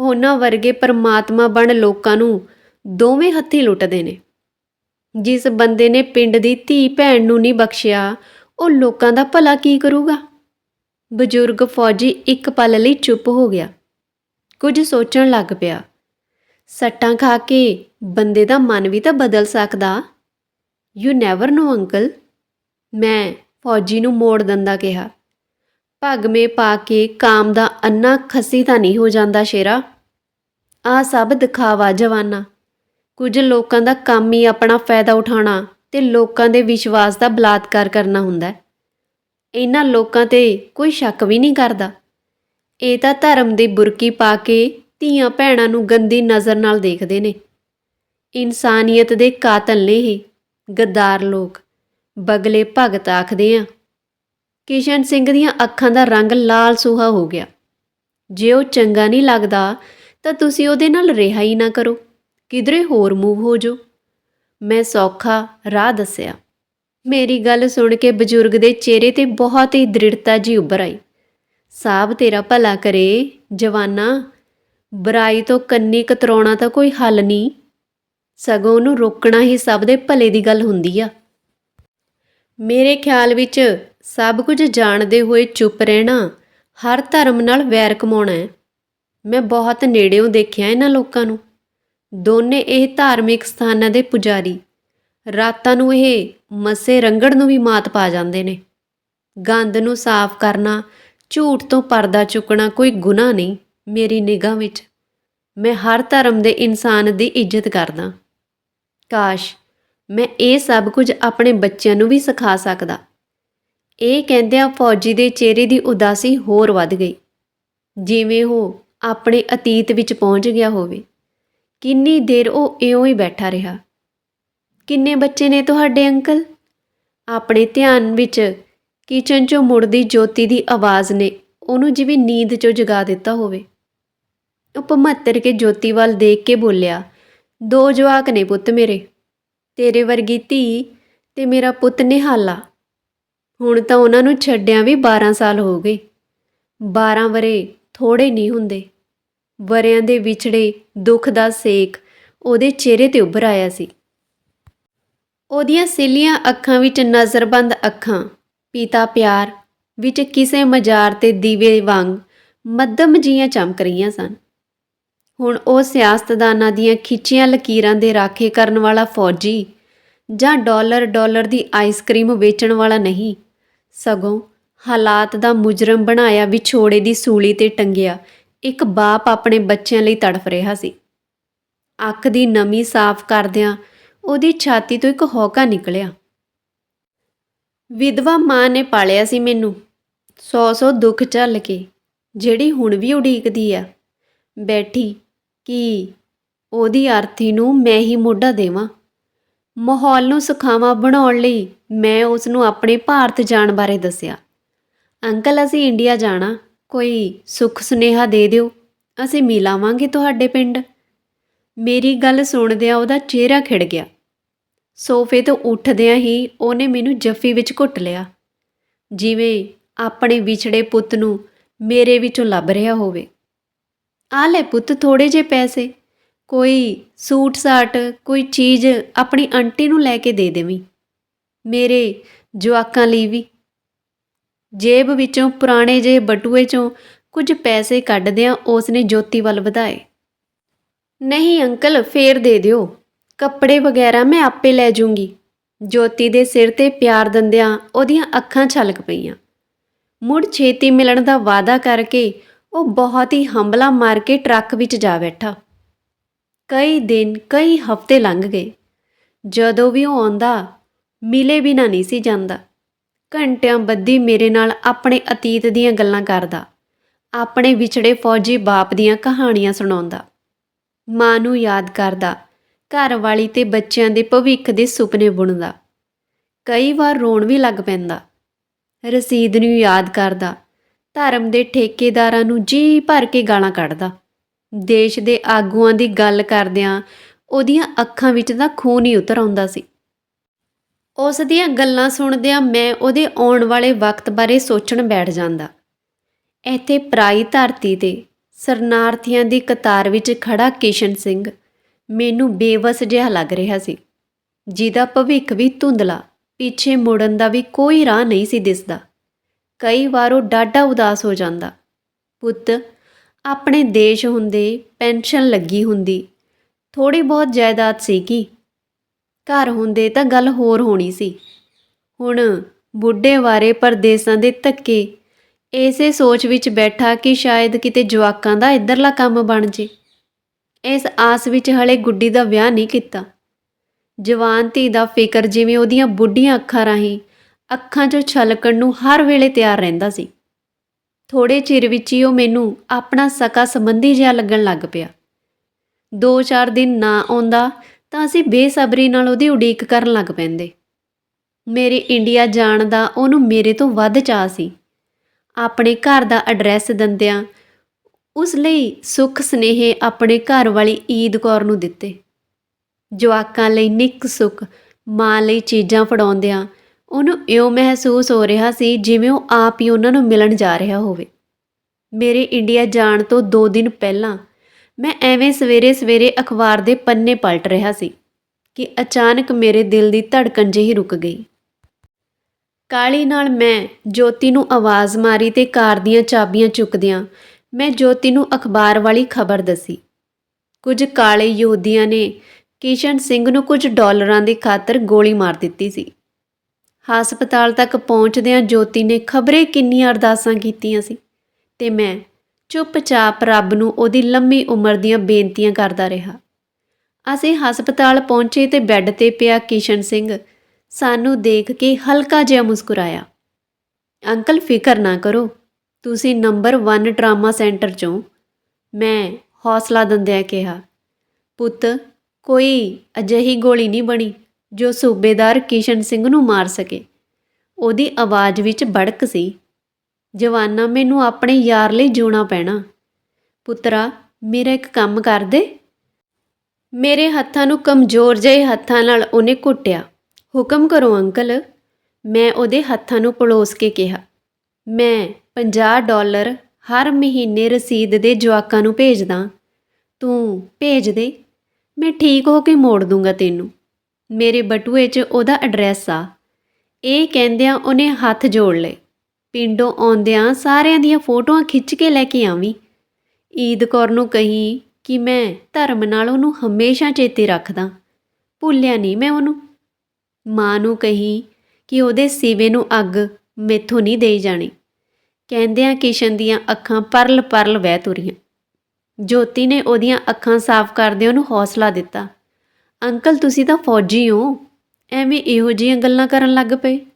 ਉਹਨਾਂ ਵਰਗੇ ਪਰਮਾਤਮਾ ਬਣ ਲੋਕਾਂ ਨੂੰ ਦੋਵੇਂ ਹੱਥੀ ਲੁੱਟਦੇ ਨੇ। ਜਿਸ ਬੰਦੇ ਨੇ ਪਿੰਡ ਦੀ ਧੀ ਭੈਣ ਨੂੰ ਨਹੀਂ ਬਖਸ਼ਿਆ, ਉਹ ਲੋਕਾਂ ਦਾ ਭਲਾ ਕੀ ਕਰੂਗਾ? ਬਜ਼ੁਰਗ ਫੌਜੀ ਇੱਕ ਪਲ ਲਈ ਚੁੱਪ ਹੋ ਗਿਆ। ਕੁਝ ਸੋਚਣ ਲੱਗ ਪਿਆ। ਸੱਟਾਂ ਖਾ ਕੇ ਬੰਦੇ ਦਾ ਮਨ ਵੀ ਤਾਂ ਬਦਲ ਸਕਦਾ। You never know uncle. ਮੈਂ ਫੌਜੀ ਨੂੰ ਮੋੜ ਦੰਦਾ ਕਿਹਾ। ਭਗਮੇ ਪਾ ਕੇ ਕਾਮ ਦਾ ਅੰਨਾ ਖਸੀ ਤਾਂ ਨਹੀਂ ਹੋ ਜਾਂਦਾ ਸ਼ੇਰਾ। ਆ ਸਭ ਦਿਖਾਵਾ ਜਵਾਨਾ। ਕੁਝ ਲੋਕਾਂ ਦਾ ਕੰਮ ਹੀ ਆਪਣਾ ਫਾਇਦਾ ਉਠਾਉਣਾ ਤੇ ਲੋਕਾਂ ਦੇ ਵਿਸ਼ਵਾਸ ਦਾ ਬਲਾਤਕਾਰ ਕਰਨਾ ਹੁੰਦਾ ਹੈ। ਇਹਨਾਂ ਲੋਕਾਂ ਤੇ ਕੋਈ ਸ਼ੱਕ ਵੀ ਨਹੀਂ ਕਰਦਾ। ਇਹ ਤਾਂ ਧਰਮ ਦੀ ਬੁਰਕੀ ਪਾ ਕੇ ਧੀਆਂ ਭੈਣਾਂ ਨੂੰ ਗੰਦੀ ਨਜ਼ਰ ਨਾਲ ਦੇਖਦੇ ਨੇ। ਇਨਸਾਨੀਅਤ ਦੇ ਕਾਤਲ ਨੇ ਇਹ, ਗੱਦਾਰ ਲੋਕ। ਬਗਲੇ ਭਗਤ ਆਖਦੇ ਆ, ਕਿਸ਼ਨ ਸਿੰਘ ਦੀਆਂ ਅੱਖਾਂ ਦਾ ਰੰਗ ਲਾਲ ਸੂਹਾ ਹੋ ਗਿਆ। ਜੇ ਉਹ ਚੰਗਾ ਨਹੀਂ ਲੱਗਦਾ, ਤਾਂ ਤੁਸੀਂ ਉਹਦੇ ਨਾਲ ਰਿਹਾ ਹੀ ਨਾ ਕਰੋ। ਕਿਧਰੇ ਹੋਰ ਮੂਵ ਹੋ ਜਾਓ। ਮੈਂ ਸੌਖਾ ਰਾਹ ਦੱਸਿਆ। ਮੇਰੀ ਗੱਲ ਸੁਣ ਕੇ ਬਜ਼ੁਰਗ ਦੇ ਚਿਹਰੇ ਤੇ ਬਹੁਤ ਹੀ ਦ੍ਰਿੜਤਾ ਜੀ ਉੱਭਰ ਆਈ। ਸਾਬ ਤੇਰਾ ਭਲਾ ਕਰੇ, ਜਵਾਨਾ। ਬੁਰਾਈ ਤੋਂ ਕੰਨੀ ਕਤਰਾਉਣਾ ਤਾਂ ਕੋਈ ਹੱਲ ਨਹੀਂ। ਸਗੋਂ ਉਹਨੂੰ ਰੋਕਣਾ ਹੀ ਸਭ ਦੇ ਭਲੇ ਦੀ ਗੱਲ ਹੁੰਦੀ ਆ। ਮੇਰੇ ਖਿਆਲ ਵਿੱਚ ਸਭ ਕੁਝ ਜਾਣਦੇ ਹੋਏ ਚੁੱਪ ਰਹਿਣਾ ਹਰ ਧਰਮ ਨਾਲ ਵੈਰ ਕਮਾਉਣਾ ਹੈ। ਮੈਂ ਬਹੁਤ ਨੇੜਿਓਂ ਦੇਖਿਆ ਇਹਨਾਂ ਲੋਕਾਂ ਨੂੰ। ਦੋਨੇ ਇਹ ਧਾਰਮਿਕ ਸਥਾਨਾਂ ਦੇ ਪੁਜਾਰੀ। ਰਾਤਾਂ ਨੂੰ ਇਹ ਮਸੇ ਰੰਗੜ ਨੂੰ ਵੀ ਮਾਤ ਪਾ ਜਾਂਦੇ ਨੇ। ਗੰਦ ਨੂੰ ਸਾਫ਼ ਕਰਨਾ, ਝੂਠ ਤੋਂ ਪਰਦਾ ਚੁੱਕਣਾ ਕੋਈ ਗੁਨਾਹ ਨਹੀਂ। ਮੇਰੀ ਨਿਗਾਹ ਵਿੱਚ। ਮੈਂ ਹਰ ਧਰਮ ਦੇ ਇਨਸਾਨ ਦੀ ਇੱਜ਼ਤ ਕਰਦਾ। ਕਾਸ਼ ਮੈਂ ਇਹ ਸਭ ਕੁਝ ਆਪਣੇ ਬੱਚਿਆਂ ਨੂੰ ਵੀ ਸਿਖਾ ਸਕਦਾ। ਇਹ ਕਹਿੰਦਿਆਂ ਫੌਜੀ ਦੇ ਚਿਹਰੇ ਦੀ ਉਦਾਸੀ ਹੋਰ ਵੱਧ ਗਈ। ਜਿਵੇਂ ਉਹ ਆਪਣੇ ਅਤੀਤ ਵਿੱਚ ਪਹੁੰਚ ਗਿਆ ਹੋਵੇ। ਕਿੰਨੀ ਦੇਰ ਉਹ ਇਉਂ ਹੀ ਬੈਠਾ ਰਿਹਾ। ਕਿੰਨੇ ਬੱਚੇ ਨੇ ਤੁਹਾਡੇ ਅੰਕਲ? ਆਪਣੇ ਧਿਆਨ ਵਿੱਚ ਕਿਚਨ 'ਚੋਂ ਮੁੜਦੀ ਜੋਤੀ ਦੀ ਆਵਾਜ਼ ਨੇ ਉਹਨੂੰ ਜਿਵੇਂ ਨੀਂਦ 'ਚੋਂ ਜਗਾ ਦਿੱਤਾ ਹੋਵੇ। ਉਹ ਭਮੱਤਰ ਕੇ ਜੋਤੀ ਵੱਲ ਦੇਖ ਕੇ ਬੋਲਿਆ, ਦੋ ਜਵਾਕ ਨੇ ਪੁੱਤ ਮੇਰੇ, ਤੇਰੇ ਵਰਗੀ ਧੀ ਤੇ ਮੇਰਾ ਪੁੱਤ ਨਿਹਾਲਾ। ਹੁਣ ਤਾਂ ਉਹਨਾਂ ਨੂੰ ਛੱਡਿਆਂ ਵੀ 12 ਸਾਲ ਹੋ ਗਏ। 12 ਵਰੇ ਥੋੜੇ ਨਹੀਂ ਹੁੰਦੇ। ਵਰਿਆਂ ਦੇ ਵਿਛੜੇ ਦੁੱਖ ਦਾ ਸੇਕ ਉਹਦੇ ਚਿਹਰੇ ਤੇ ਉੱਭਰ ਆਇਆ ਸੀ। ਉਹਦੀਆਂ ਸਿੱਲੀਆਂ ਅੱਖਾਂ ਵਿੱਚ ਨਜ਼ਰਬੰਦ ਅੱਖਾਂ, ਪੀਤਾ ਪਿਆਰ ਵਿੱਚ ਕਿਸੇ ਮਜ਼ਾਰ ਤੇ ਦੀਵੇ ਵਾਂਗ ਮੱਧਮ ਜੀਆਂ ਚਮਕ ਰਹੀਆਂ ਸਨ। ਹੁਣ ਉਹ ਸਿਆਸਤਦਾਨਾਂ ਦੀਆਂ ਖਿੱਚੀਆਂ ਲਕੀਰਾਂ ਦੇ ਰਾਖੇ ਕਰਨ ਵਾਲਾ ਫੌਜੀ ਜਾਂ ਡਾਲਰ ਡਾਲਰ ਦੀ ਆਈਸਕ੍ਰੀਮ ਵੇਚਣ ਵਾਲਾ ਨਹੀਂ। ਸਗੋਂ ਹਾਲਾਤ ਦਾ ਮੁਜਰਮ ਬਣਾਇਆ ਵਿਛੋੜੇ ਦੀ ਸੂਲੀ ਤੇ ਟੰਗਿਆ ਇੱਕ ਬਾਪ ਆਪਣੇ ਬੱਚਿਆਂ ਲਈ ਤੜਫ ਰਿਹਾ ਸੀ। ਅੱਖ ਦੀ ਨਮੀ ਸਾਫ਼ ਕਰਦਿਆਂ ਉਹਦੀ ਛਾਤੀ ਤੋਂ ਇੱਕ ਹੌਕਾ ਨਿਕਲਿਆ। ਵਿਧਵਾ ਮਾਂ ਨੇ ਪਾਲਿਆ ਸੀ ਮੈਨੂੰ। ਸੌ ਸੌ ਦੁੱਖ ਝੱਲ ਕੇ, ਜਿਹੜੀ ਹੁਣ ਵੀ ਉਡੀਕਦੀ ਆ। ਬੈਠੀ ਕਿ ਉਹਦੀ ਆਰਥੀ ਨੂੰ ਮੈਂ ਹੀ ਮੋਢਾ ਦੇਵਾਂ। ਮਾਹੌਲ ਨੂੰ ਸੁਖਾਵਾਂ ਬਣਾਉਣ ਲਈ ਮੈਂ ਉਸ ਨੂੰ ਆਪਣੇ ਭਾਰਤ ਜਾਣ ਬਾਰੇ ਦੱਸਿਆ। ਅੰਕਲ, ਅਸੀਂ ਇੰਡੀਆ ਜਾਣਾ। ਕੋਈ ਸੁੱਖ ਸੁਨੇਹਾ ਦੇ ਦਿਓ। ਅਸੀਂ ਮਿਲਾਵਾਂਗੇ ਤੁਹਾਡੇ ਪਿੰਡ। ਮੇਰੀ ਗੱਲ ਸੁਣਦਿਆਂ ਉਹਦਾ ਚਿਹਰਾ ਖਿੜ ਗਿਆ। ਸੋਫੇ ਤੋਂ ਉੱਠਦਿਆਂ ਹੀ ਉਹਨੇ ਮੈਨੂੰ ਜੱਫੀ ਵਿੱਚ ਘੁੱਟ ਲਿਆ। ਜਿਵੇਂ ਆਪਣੇ ਵਿਛੜੇ ਪੁੱਤ ਨੂੰ ਮੇਰੇ ਵਿੱਚੋਂ ਲੱਭ ਰਿਹਾ ਹੋਵੇ। ਆ ਲੈ ਪੁੱਤ ਥੋੜੇ ਜੇ ਪੈਸੇ। ਕੋਈ ਸੂਟ ਸਾਟ, ਕੋਈ ਚੀਜ਼ ਆਪਣੀ ਆਂਟੀ ਨੂੰ ਲੈ ਕੇ ਦੇ ਦੇਵੀਂ। ਮੇਰੇ ਜਵਾਕਾਂ ਲਈ ਵੀ। ਜੇਬ ਵਿੱਚੋਂ, ਪੁਰਾਣੇ ਜੇ ਬਟੂਏ ਚੋਂ ਕੁਝ ਪੈਸੇ ਕੱਢਦਿਆਂ ਉਸ ਨੇ ਜੋਤੀ ਵੱਲ ਵਧਾਏ। ਨਹੀਂ ਅੰਕਲ, ਫੇਰ ਦੇ ਦਿਓ। ਕੱਪੜੇ ਵਗੈਰਾ ਮੈਂ ਆਪੇ ਲੈ ਜੂੰਗੀ ਜੋਤੀ ਦੇ ਸਿਰ ਤੇ ਪਿਆਰ ਦੰਦਿਆਂ ਉਹਦੀਆਂ ਅੱਖਾਂ ਛਲਕ ਪਈਆਂ। ਮੁੜ ਛੇਤੀ ਮਿਲਣ ਦਾ ਵਾਅਦਾ ਕਰਕੇ ਉਹ ਬਹੁਤ ਹੀ ਹੰਬਲਾ ਮਾਰ ਕੇ ਟਰੱਕ ਵਿੱਚ ਜਾ ਬੈਠਾ। ਕਈ ਦਿਨ, ਕਈ ਹਫ਼ਤੇ ਲੰਘ ਗਏ। ਜਦੋਂ ਵੀ ਉਹ ਆਉਂਦਾ, ਮਿਲੇ ਬਿਨਾ ਨਹੀਂ ਸੀ ਜਾਂਦਾ। ਘੰਟਿਆਂ ਬੱਧੀ ਮੇਰੇ ਨਾਲ ਆਪਣੇ ਅਤੀਤ ਦੀਆਂ ਗੱਲਾਂ ਕਰਦਾ। ਆਪਣੇ ਵਿਛੜੇ ਫੌਜੀ ਬਾਪ ਦੀਆਂ ਕਹਾਣੀਆਂ ਸੁਣਾਉਂਦਾ। ਮਾਂ ਨੂੰ ਯਾਦ ਕਰਦਾ। ਘਰ ਵਾਲੀ ਤੇ ਬੱਚਿਆਂ ਦੇ ਭਵਿੱਖ ਦੇ ਸੁਪਨੇ ਬੁਣਦਾ। ਕਈ ਵਾਰ ਰੋਣ ਵੀ ਲੱਗ ਪੈਂਦਾ। ਰਸੀਦ ਨੂੰ ਯਾਦ ਕਰਦਾ। ਧਰਮ ਦੇ ਠੇਕੇਦਾਰਾਂ ਨੂੰ ਜੀ ਭਰ ਕੇ ਗਾਲਾਂ ਕੱਢਦਾ। ਦੇਸ਼ ਦੇ ਆਗੂਆਂ ਦੀ ਗੱਲ ਕਰਦਿਆਂ ਉਹਦੀਆਂ ਅੱਖਾਂ ਵਿੱਚ ਤਾਂ ਖੂਨ ਹੀ ਉਤਰ ਆਉਂਦਾ ਸੀ। ਉਸ ਦੀਆਂ ਗੱਲਾਂ ਸੁਣਦਿਆਂ ਮੈਂ ਉਹਦੇ ਆਉਣ ਵਾਲੇ ਵਕਤ ਬਾਰੇ ਸੋਚਣ ਬੈਠ ਜਾਂਦਾ। ਇੱਥੇ ਪ੍ਰਾਈ ਧਰਤੀ ਤੇ ਸਰਨਾਰਥੀਆਂ ਦੀ ਕਤਾਰ ਵਿੱਚ ਖੜਾ ਕਿਸ਼ਨ ਸਿੰਘ ਮੈਨੂੰ ਬੇਵਸ ਜਿਹਾ ਲੱਗ ਰਿਹਾ ਸੀ, ਜਿਹਦਾ ਭਵਿੱਖ ਵੀ ਧੁੰਦਲਾ, ਪਿੱਛੇ ਮੁੜਨ ਦਾ ਵੀ ਕੋਈ ਰਾਹ ਨਹੀਂ ਸੀ ਦਿਸਦਾ। ਕਈ ਵਾਰ ਉਹ ਡਾਢਾ ਉਦਾਸ ਹੋ ਜਾਂਦਾ। ਪੁੱਤ, ਆਪਣੇ ਦੇਸ਼ ਹੁੰਦੇ ਪੈਨਸ਼ਨ ਲੱਗੀ ਹੁੰਦੀ। ਥੋੜੀ ਬਹੁਤ ਜਾਇਦਾਦ ਸੀਗੀ ਘਰ ਹੁੰਦੇ ਤਾਂ ਗੱਲ ਹੋਰ ਹੋਣੀ ਸੀ। ਹੁਣ ਬੁੱਢੇ ਵਾਰੇ ਪਰਦੇਸਾਂ ਦੇ ਧੱਕੇ, ਇਸੇ ਸੋਚ ਵਿੱਚ ਬੈਠਾ ਕਿ ਸ਼ਾਇਦ ਕਿਤੇ ਜਵਾਕਾਂ ਦਾ ਇੱਧਰਲਾ ਕੰਮ ਬਣ ਜੇ। ਇਸ ਆਸ ਵਿੱਚ ਹਲੇ ਗੁੱਡੀ ਦਾ ਵਿਆਹ ਨਹੀਂ ਕੀਤਾ। ਜਵਾਨ ਧੀ ਦਾ ਫਿਕਰ ਜਿਵੇਂ ਉਹਦੀਆਂ ਬੁੱਢੀਆਂ ਅੱਖਾਂ ਰਾਹੀਂ ਅੱਖਾਂ 'ਚੋਂ ਛਲਕਣ ਨੂੰ ਹਰ ਵੇਲੇ ਤਿਆਰ ਰਹਿੰਦਾ ਸੀ। ਥੋੜੇ ਚਿਰ ਵਿੱਚ ਹੀ ਉਹ ਮੈਨੂੰ ਆਪਣਾ ਸਕਾ ਸੰਬੰਧੀ ਜਿਹਾ ਲੱਗਣ ਲੱਗ ਪਿਆ। ਦੋ ਚਾਰ ਦਿਨ ਨਾ ਆਉਂਦਾ ਤਾਂ ਅਸੀਂ ਬੇਸਬਰੀ ਨਾਲ ਉਹਦੀ ਉਡੀਕ ਕਰਨ ਲੱਗ ਪੈਂਦੇ। ਮੇਰੇ ਇੰਡੀਆ ਜਾਣ ਦਾ ਉਹਨੂੰ ਮੇਰੇ ਤੋਂ ਵੱਧ ਚਾਅ ਸੀ। ਆਪਣੇ ਘਰ ਦਾ ਐਡਰੈਸ ਦਿੰਦਿਆਂ ਉਸ ਲਈ ਸੁੱਖ ਸਨੇਹੇ ਆਪਣੇ ਘਰ ਵਾਲੀ ਈਦ ਕੌਰ ਨੂੰ ਦਿੱਤੇ। ਜਵਾਕਾਂ ਲਈ ਨਿੱਕ ਸੁੱਖ, ਮਾਂ ਲਈ ਚੀਜ਼ਾਂ ਫੜਾਉਂਦਿਆਂ ਉਹਨੂੰ ਇਉਂ ਮਹਿਸੂਸ ਹੋ ਰਿਹਾ ਸੀ ਜਿਵੇਂ ਉਹ ਆਪ ਹੀ ਉਹਨਾਂ ਨੂੰ ਮਿਲਣ ਜਾ ਰਿਹਾ ਹੋਵੇ। ਮੇਰੇ ਇੰਡੀਆ ਜਾਣ ਤੋਂ 2 ਦਿਨ ਪਹਿਲਾਂ ਮੈਂ ਐਵੇਂ ਸਵੇਰੇ ਸਵੇਰੇ ਅਖਬਾਰ ਦੇ ਪੰਨੇ ਪਲਟ ਰਿਹਾ ਸੀ ਕਿ ਅਚਾਨਕ ਮੇਰੇ ਦਿਲ ਦੀ ਧੜਕਣ ਜਿਹੀ ਰੁਕ ਗਈ। ਕਾਲੀ ਨਾਲ ਮੈਂ ਜੋਤੀ ਨੂੰ ਆਵਾਜ਼ ਮਾਰੀ ਤੇ ਕਾਰ ਦੀਆਂ ਚਾਬੀਆਂ ਚੁੱਕਦਿਆਂ ਮੈਂ ਜੋਤੀ ਨੂੰ ਅਖਬਾਰ ਵਾਲੀ ਖਬਰ ਦੱਸੀ। ਕੁਝ ਕਾਲੇ ਯਹੂਦੀਆਂ ਨੇ ਕਿਸ਼ਨ ਸਿੰਘ ਨੂੰ ਕੁਝ ਡਾਲਰਾਂ ਦੀ ਖਾਤਰ ਗੋਲੀ ਮਾਰ ਦਿੱਤੀ ਸੀ। ਹਸਪਤਾਲ ਤੱਕ ਪਹੁੰਚਦਿਆਂ ਜੋਤੀ ਨੇ ਖਬਰੇ ਕਿੰਨੀਆਂ ਅਰਦਾਸਾਂ ਕੀਤੀਆਂ ਸੀ। ਤੇ ਮੈਂ ਚੁੱਪਚਾਪ ਰੱਬ ਨੂੰ ਉਹਦੀ ਲੰਮੀ ਉਮਰ ਦੀਆਂ ਬੇਨਤੀਆਂ ਕਰਦਾ ਰਿਹਾ। ਅਸੀਂ ਹਸਪਤਾਲ ਪਹੁੰਚੇ ਤੇ ਬੈੱਡ ਤੇ ਪਿਆ ਕਿਸ਼ਨ ਸਿੰਘ। ਸਾਨੂੰ ਦੇਖ ਕੇ ਹਲਕਾ ਜਿਹਾ ਮੁਸਕਰਾਇਆ। ਅੰਕਲ, ਫਿਕਰ ਨਾ ਕਰੋ। ਤੁਸੀਂ ਨੰਬਰ 1 ਡਰਾਮਾ ਸੈਂਟਰ ਚੋਂ ਮੈਂ ਹੌਸਲਾ ਦਿੰਦਿਆਂ ਕਿਹਾ, ਪੁੱਤ, ਕੋਈ ਅਜਿਹੀ ਗੋਲੀ ਨਹੀਂ ਬਣੀ। ਜੋ ਸੂਬੇਦਾਰ ਕਿਸ਼ਨ ਸਿੰਘ ਨੂੰ ਮਾਰ ਸਕੇ। ਉਹਦੀ ਆਵਾਜ਼ ਵਿੱਚ ਬੜਕ ਸੀ, ਜਵਾਨਾ, ਮੈਨੂੰ ਆਪਣੇ ਯਾਰ ਲਈ ਜਿਉਣਾ ਪੈਣਾ। ਪੁੱਤਰਾ, ਮੇਰਾ ਇੱਕ ਕੰਮ ਕਰ ਦੇ। ਮੇਰੇ ਹੱਥਾਂ ਨੂੰ ਕਮਜ਼ੋਰ ਜਿਹੇ ਹੱਥਾਂ ਨਾਲ ਉਹਨੇ ਘੁੱਟਿਆ। ਹੁਕਮ ਕਰੋ ਅੰਕਲ। ਮੈਂ ਉਹਦੇ ਹੱਥਾਂ ਨੂੰ ਪਲੋਸ ਕੇ ਕਿਹਾ। ਮੈਂ 50 ਡਾਲਰ ਹਰ ਮਹੀਨੇ ਰਸੀਦ ਦੇ ਜਵਾਕਾਂ ਨੂੰ ਭੇਜਦਾ। ਤੂੰ ਭੇਜ ਦੇ। ਮੈਂ ਠੀਕ ਹੋ ਕੇ ਮੋੜ ਦੂੰਗਾ ਤੈਨੂੰ। ਮੇਰੇ ਬਟੂਏ 'ਚ ਉਹਦਾ ਐਡਰੈਸ ਆ। ਇਹ ਕਹਿੰਦਿਆਂ ਉਹਨੇ ਹੱਥ ਜੋੜ ਲਏ। ਪਿੰਡੋਂ ਆਉਂਦਿਆਂ ਸਾਰਿਆਂ ਦੀਆਂ ਫੋਟੋਆਂ ਖਿੱਚ ਕੇ ਲੈ ਕੇ ਆਵੀਂ। ਈਦ ਕੌਰ ਨੂੰ ਕਹੀ ਕਿ ਮੈਂ ਧਰਮ ਨਾਲ ਉਹਨੂੰ ਹਮੇਸ਼ਾ ਚੇਤੇ ਰੱਖਦਾ। ਭੁੱਲਿਆ ਨਹੀਂ ਮੈਂ ਉਹਨੂੰ। ਮਾਂ ਨੂੰ ਕਹੀ ਕਿ ਉਹਦੇ ਸੀਵੇ ਨੂੰ ਅੱਗ ਮੈਥੋਂ ਨਹੀਂ ਦੇਈ ਜਾਣੀ। ਕਹਿੰਦਿਆਂ ਕਿਸ਼ਨ ਦੀਆਂ ਅੱਖਾਂ ਪਰਲ ਪਰਲ ਵਹਿ ਤੁਰੀਆਂ। ਜੋਤੀ ਨੇ ਉਹਦੀਆਂ ਅੱਖਾਂ ਸਾਫ਼ ਕਰਦੇ ਉਹਨੂੰ ਹੌਸਲਾ ਦਿੱਤਾ। ਅੰਕਲ, ਤੁਸੀਂ ਤਾਂ ਫੌਜੀ ਹੋ। ਐਵੇਂ ਇਹੋ ਜਿਹੀਆਂ ਗੱਲਾਂ ਕਰਨ ਲੱਗ ਪਏ।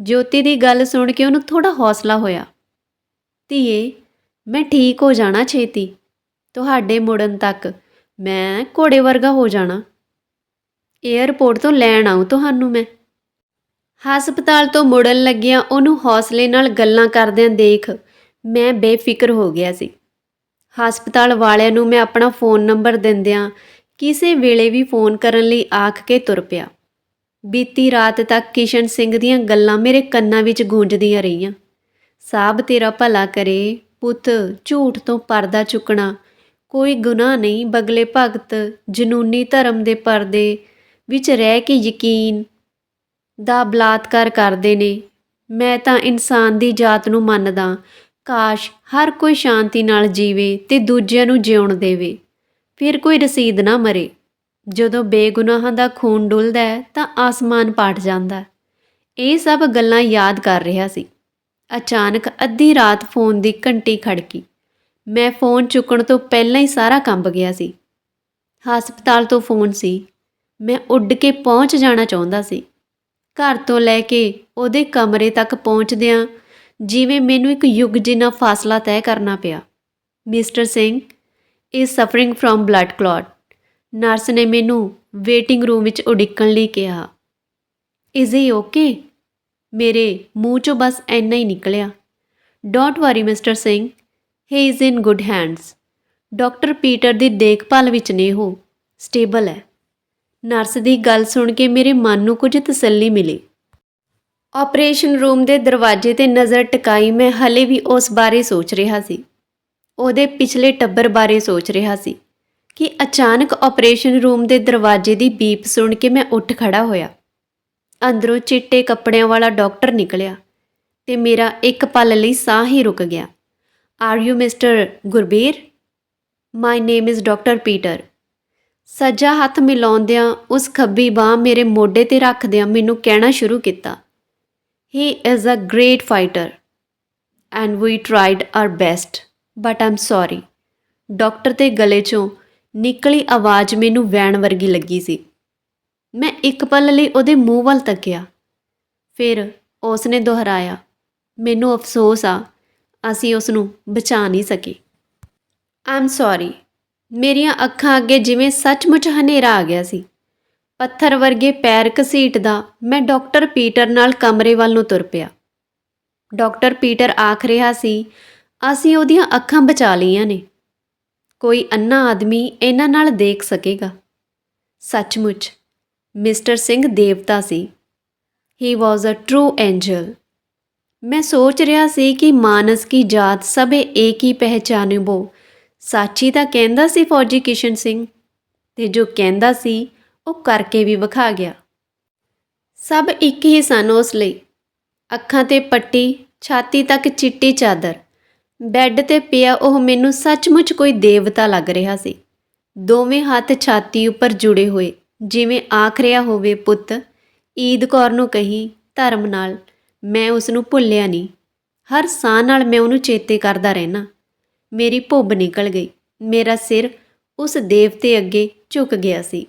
ਜੋਤੀ ਦੀ ਗੱਲ ਸੁਣ ਕੇ ਉਹਨੂੰ ਥੋੜਾ ਹੌਸਲਾ ਹੋਇਆ। ਧੀਏ, ਮੈਂ ਠੀਕ ਹੋ ਜਾਣਾ ਛੇਤੀ। ਤੁਹਾਡੇ ਮੁੜਨ ਤੱਕ ਮੈਂ ਘੋੜੇ ਵਰਗਾ ਹੋ ਜਾਣਾ। ਏਅਰਪੋਰਟ ਤੋਂ ਲੈਣ ਆਉਂ ਤੁਹਾਨੂੰ ਮੈਂ। ਹਸਪਤਾਲ ਤੋਂ ਮੁੜਨ ਲੱਗਿਆ ਉਹਨੂੰ ਹੌਸਲੇ ਨਾਲ ਗੱਲਾਂ ਕਰਦਿਆਂ ਦੇਖ ਮੈਂ ਬੇਫਿਕਰ ਹੋ ਗਿਆ ਸੀ। ਹਸਪਤਾਲ ਵਾਲਿਆਂ ਨੂੰ ਮੈਂ ਆਪਣਾ ਫੋਨ ਨੰਬਰ ਦਿੰਦਿਆਂ ਕਿਸੇ ਵੇਲੇ ਵੀ ਫੋਨ ਕਰਨ ਲਈ ਆਖ ਕੇ ਤੁਰ ਪਿਆ। ਬੀਤੀ ਰਾਤ ਤੱਕ ਕਿਸ਼ਨ ਸਿੰਘ ਦੀਆਂ ਗੱਲਾਂ ਮੇਰੇ ਕੰਨਾਂ ਵਿੱਚ ਗੂੰਜਦੀਆਂ ਰਹੀਆਂ। ਸਾਬ ਤੇਰਾ ਭਲਾ ਕਰੇ, ਪੁੱਤ, ਝੂਠ ਤੋਂ ਪਰਦਾ ਚੁੱਕਣਾ। ਕੋਈ ਗੁਨਾਹ ਨਹੀਂ, ਬਗਲੇ ਭਗਤ, ਜਨੂਨੀ ਧਰਮ ਦੇ ਪਰਦੇ ਵਿੱਚ ਰਹਿ ਕੇ ਯਕੀਨ ਦਾ ਬਲਾਤਕਾਰ ਕਰਦੇ ਨੇ। ਮੈਂ ਤਾਂ ਇਨਸਾਨ ਦੀ ਜਾਤ ਨੂੰ ਮੰਨਦਾ। ਕਾਸ਼ ਹਰ ਕੋਈ ਸ਼ਾਂਤੀ ਨਾਲ ਜੀਵੇ ਤੇ ਦੂਜਿਆਂ ਨੂੰ ਜਿਉਣ ਦੇਵੇ। ਫਿਰ ਕੋਈ ਰਸੀਦ ਨਾ ਮਰੇ। ਜਦੋਂ ਬੇਗੁਨਾਹਾਂ ਦਾ ਖੂਨ ਡੁੱਲਦਾ ਹੈ, ਤਾਂ ਆਸਮਾਨ ਪਾਟ ਜਾਂਦਾ ਹੈ। ਇਹ ਸਭ ਗੱਲਾਂ ਯਾਦ ਕਰ ਰਿਹਾ ਸੀ। ਅਚਾਨਕ ਅੱਧੀ ਰਾਤ ਫੋਨ ਦੀ ਘੰਟੀ ਖੜਕੀ। ਮੈਂ ਫੋਨ ਚੁੱਕਣ ਤੋਂ ਪਹਿਲਾਂ ਹੀ ਸਾਰਾ ਕੰਬ ਗਿਆ ਸੀ। ਹਸਪਤਾਲ ਤੋਂ ਫੋਨ ਸੀ। ਮੈਂ ਉੱਡ ਕੇ ਪਹੁੰਚ ਜਾਣਾ ਚਾਹੁੰਦਾ ਸੀ। ਘਰ ਤੋਂ ਲੈ ਕੇ ਉਹਦੇ ਕਮਰੇ ਤੱਕ ਪਹੁੰਚਦਿਆਂ ਜਿਵੇਂ ਮੈਨੂੰ ਇੱਕ ਯੁੱਗ ਜਿੰਨਾ ਫਾਸਲਾ ਤੈਅ ਕਰਨਾ ਪਿਆ। Mister Singh is suffering from blood clot nurse ਨੇ ਮੈਨੂੰ ਵੇਟਿੰਗ ਰੂਮ ਵਿੱਚ ਉਡੀਕਣ ਲਈ ਕਿਹਾ। ਇਜ਼ ਹੀ ਓਕੇ ਮੇਰੇ ਮੂੰਹ ਚੋਂ ਬਸ ਇੰਨਾ ਹੀ ਨਿਕਲਿਆ। Don't worry mister Singh he is in good hands doctor Peter ਦੀ ਦੇਖਭਾਲ ਵਿੱਚ ਨੇ ਉਹ ਸਟੇਬਲ ਹੈ। ਨਰਸ ਦੀ ਗੱਲ ਸੁਣ ਕੇ ਮੇਰੇ ਮਨ ਨੂੰ ਕੁਝ ਤਸੱਲੀ ਮਿਲੀ। ਆਪਰੇਸ਼ਨ ਰੂਮ ਦੇ ਦਰਵਾਜ਼ੇ ਤੇ ਨਜ਼ਰ ਟਿਕਾਈ ਮੈਂ ਹਲੇ ਵੀ ਉਸ ਬਾਰੇ ਸੋਚ ਰਿਹਾ ਸੀ। ਉਹਦੇ ਪਿਛਲੇ ਟੱਬਰ ਬਾਰੇ ਸੋਚ ਰਿਹਾ ਸੀ ਕਿ ਅਚਾਨਕ ਆਪਰੇਸ਼ਨ ਰੂਮ ਦੇ ਦਰਵਾਜ਼ੇ ਦੀ ਬੀਪ ਸੁਣ ਕੇ ਮੈਂ ਉੱਠ ਖੜਾ ਹੋਇਆ। ਅੰਦਰੋਂ ਚਿੱਟੇ ਕੱਪੜਿਆਂ ਵਾਲਾ ਡਾਕਟਰ ਨਿਕਲਿਆ ਤੇ ਮੇਰਾ ਇੱਕ ਪਲ ਲਈ ਸਾਹ ਹੀ ਰੁਕ ਗਿਆ। Are you mister Gurbir? My name is doctor Peter ਸੱਜਾ ਹੱਥ ਮਿਲਾਉਂਦਿਆਂ ਉਸ ਖੱਬੀ ਬਾਹ ਮੇਰੇ ਮੋਢੇ ਤੇ ਰੱਖਦਿਆਂ ਮੈਨੂੰ ਕਹਿਣਾ ਸ਼ੁਰੂ ਕੀਤਾ। He is a great fighter and we tried our best but I'm sorry doctor ਦੇ ਗਲੇ 'ਚੋਂ ਨਿਕਲੀ ਆਵਾਜ਼ ਮੈਨੂੰ ਵੈਣ ਵਰਗੀ ਲੱਗੀ ਸੀ। ਮੈਂ ਇੱਕ ਪਲ ਲਈ ਉਹਦੇ ਮੂੰਹ ਵੱਲ ਤੱਕਿਆ। ਫਿਰ ਉਸ ਨੇ ਦੁਹਰਾਇਆ, ਮੈਨੂੰ ਅਫਸੋਸ ਆ, ਅਸੀਂ ਉਸ ਨੂੰ ਬਚਾ ਨਹੀਂ ਸਕੇ। ਆਮ ਸੌਰੀ ਮੇਰੀਆਂ ਅੱਖਾਂ ਅੱਗੇ ਜਿਵੇਂ ਸੱਚਮੁੱਚ ਹਨੇਰਾ ਆ ਗਿਆ ਸੀ। ਪੱਥਰ ਵਰਗੇ ਪੈਰ ਘਸੀਟਦਾ ਮੈਂ ਡਾਕਟਰ ਪੀਟਰ ਨਾਲ ਕਮਰੇ ਵੱਲ ਨੂੰ ਤੁਰ ਪਿਆ। ਡਾਕਟਰ ਪੀਟਰ ਆਖ ਰਿਹਾ ਸੀ ਅਸੀਂ ਉਹਦੀਆਂ ਅੱਖਾਂ ਬਚਾ ਲਈਆਂ ਨੇ। ਕੋਈ ਅੰਨਾ ਆਦਮੀ ਇਹਨਾਂ ਨਾਲ ਦੇਖ ਸਕੇਗਾ। ਸੱਚਮੁੱਚ, ਮਿਸਟਰ ਸਿੰਘ ਦੇਵਤਾ ਸੀ। ਹੀ ਵਾਸ ਅ ਟਰੂ ਐਂਜਲ ਮੈਂ ਸੋਚ ਰਿਹਾ ਸੀ ਕਿ ਮਾਨਸ ਕੀ ਜਾਤ ਸਭੇ ਏਕ ਹੀ ਪਹਿਚਾਨਿਬੋ। ਸਾਚੀ ਤਾਂ ਕਹਿੰਦਾ ਸੀ ਫੌਜੀ ਕਿਸ਼ਨ ਸਿੰਘ। ਤੇ ਜੋ ਕਹਿੰਦਾ ਸੀ, ਉਹ ਕਰਕੇ ਵੀ ਵਿਖਾ ਗਿਆ। ਸਭ ਇੱਕ ਹੀ ਸਨ ਉਸ ਲਈ। ਅੱਖਾਂ ਤੇ ਪੱਟੀ, ਛਾਤੀ ਤੱਕ ਚਿੱਟੀ ਚਾਦਰ। ਬੈੱਡ ਤੇ ਪਿਆ ਉਹ ਮੈਨੂੰ ਸੱਚਮੁੱਚ ਕੋਈ ਦੇਵਤਾ ਲੱਗ ਰਿਹਾ ਸੀ। ਦੋਵੇਂ ਹੱਥ ਛਾਤੀ ਉੱਪਰ ਜੁੜੇ ਹੋਏ, ਜਿਵੇਂ ਆਖ ਰਿਹਾ ਹੋਵੇ, ਪੁੱਤ, ਈਦ ਕੌਰ ਨੂੰ ਕਹੀ, ਧਰਮ ਨਾਲ, ਮੈਂ ਉਸ ਨੂੰ ਭੁੱਲਿਆ ਨਹੀਂ। ਹਰ ਸਾਹ ਨਾਲ ਮੈਂ ਉਹਨੂੰ ਚੇਤੇ ਕਰਦਾ ਰਹਿਣਾ ਮੇਰੀ ਭੁੱਬ ਨਿਕਲ ਗਈ। ਮੇਰਾ ਸਿਰ ਉਸ ਦੇਵਤੇ ਅੱਗੇ ਝੁਕ ਗਿਆ ਸੀ।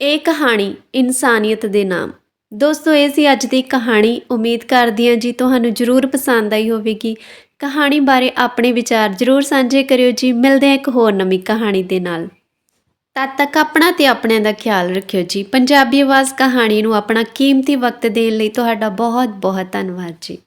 ਇਹ ਕਹਾਣੀ ਇਨਸਾਨੀਅਤ ਦੇ ਨਾਮ। ਦੋਸਤੋ, ਇਹ ਸੀ ਅੱਜ ਦੀ ਕਹਾਣੀ। ਉਮੀਦ ਕਰਦੀ ਹਾਂ ਜੀ ਤੁਹਾਨੂੰ ਜ਼ਰੂਰ ਪਸੰਦ ਆਈ ਹੋਵੇਗੀ। ਕਹਾਣੀ ਬਾਰੇ ਆਪਣੇ ਵਿਚਾਰ ਜ਼ਰੂਰ ਸਾਂਝੇ ਕਰਿਓ ਜੀ। ਮਿਲਦੇ ਹਾਂ ਇੱਕ ਹੋਰ ਨਵੀਂ ਕਹਾਣੀ ਦੇ ਨਾਲ। ਤਦ ਤੱਕ ਆਪਣਾ ਤੇ ਆਪਣਿਆਂ ਦਾ ਖਿਆਲ ਰੱਖਿਓ ਜੀ। ਪੰਜਾਬੀ ਆਵਾਜ਼ ਕਹਾਣੀ ਨੂੰ ਆਪਣਾ ਕੀਮਤੀ ਵਕਤ ਦੇਣ ਲਈ ਤੁਹਾਡਾ ਬਹੁਤ ਬਹੁਤ ਧੰਨਵਾਦ ਜੀ।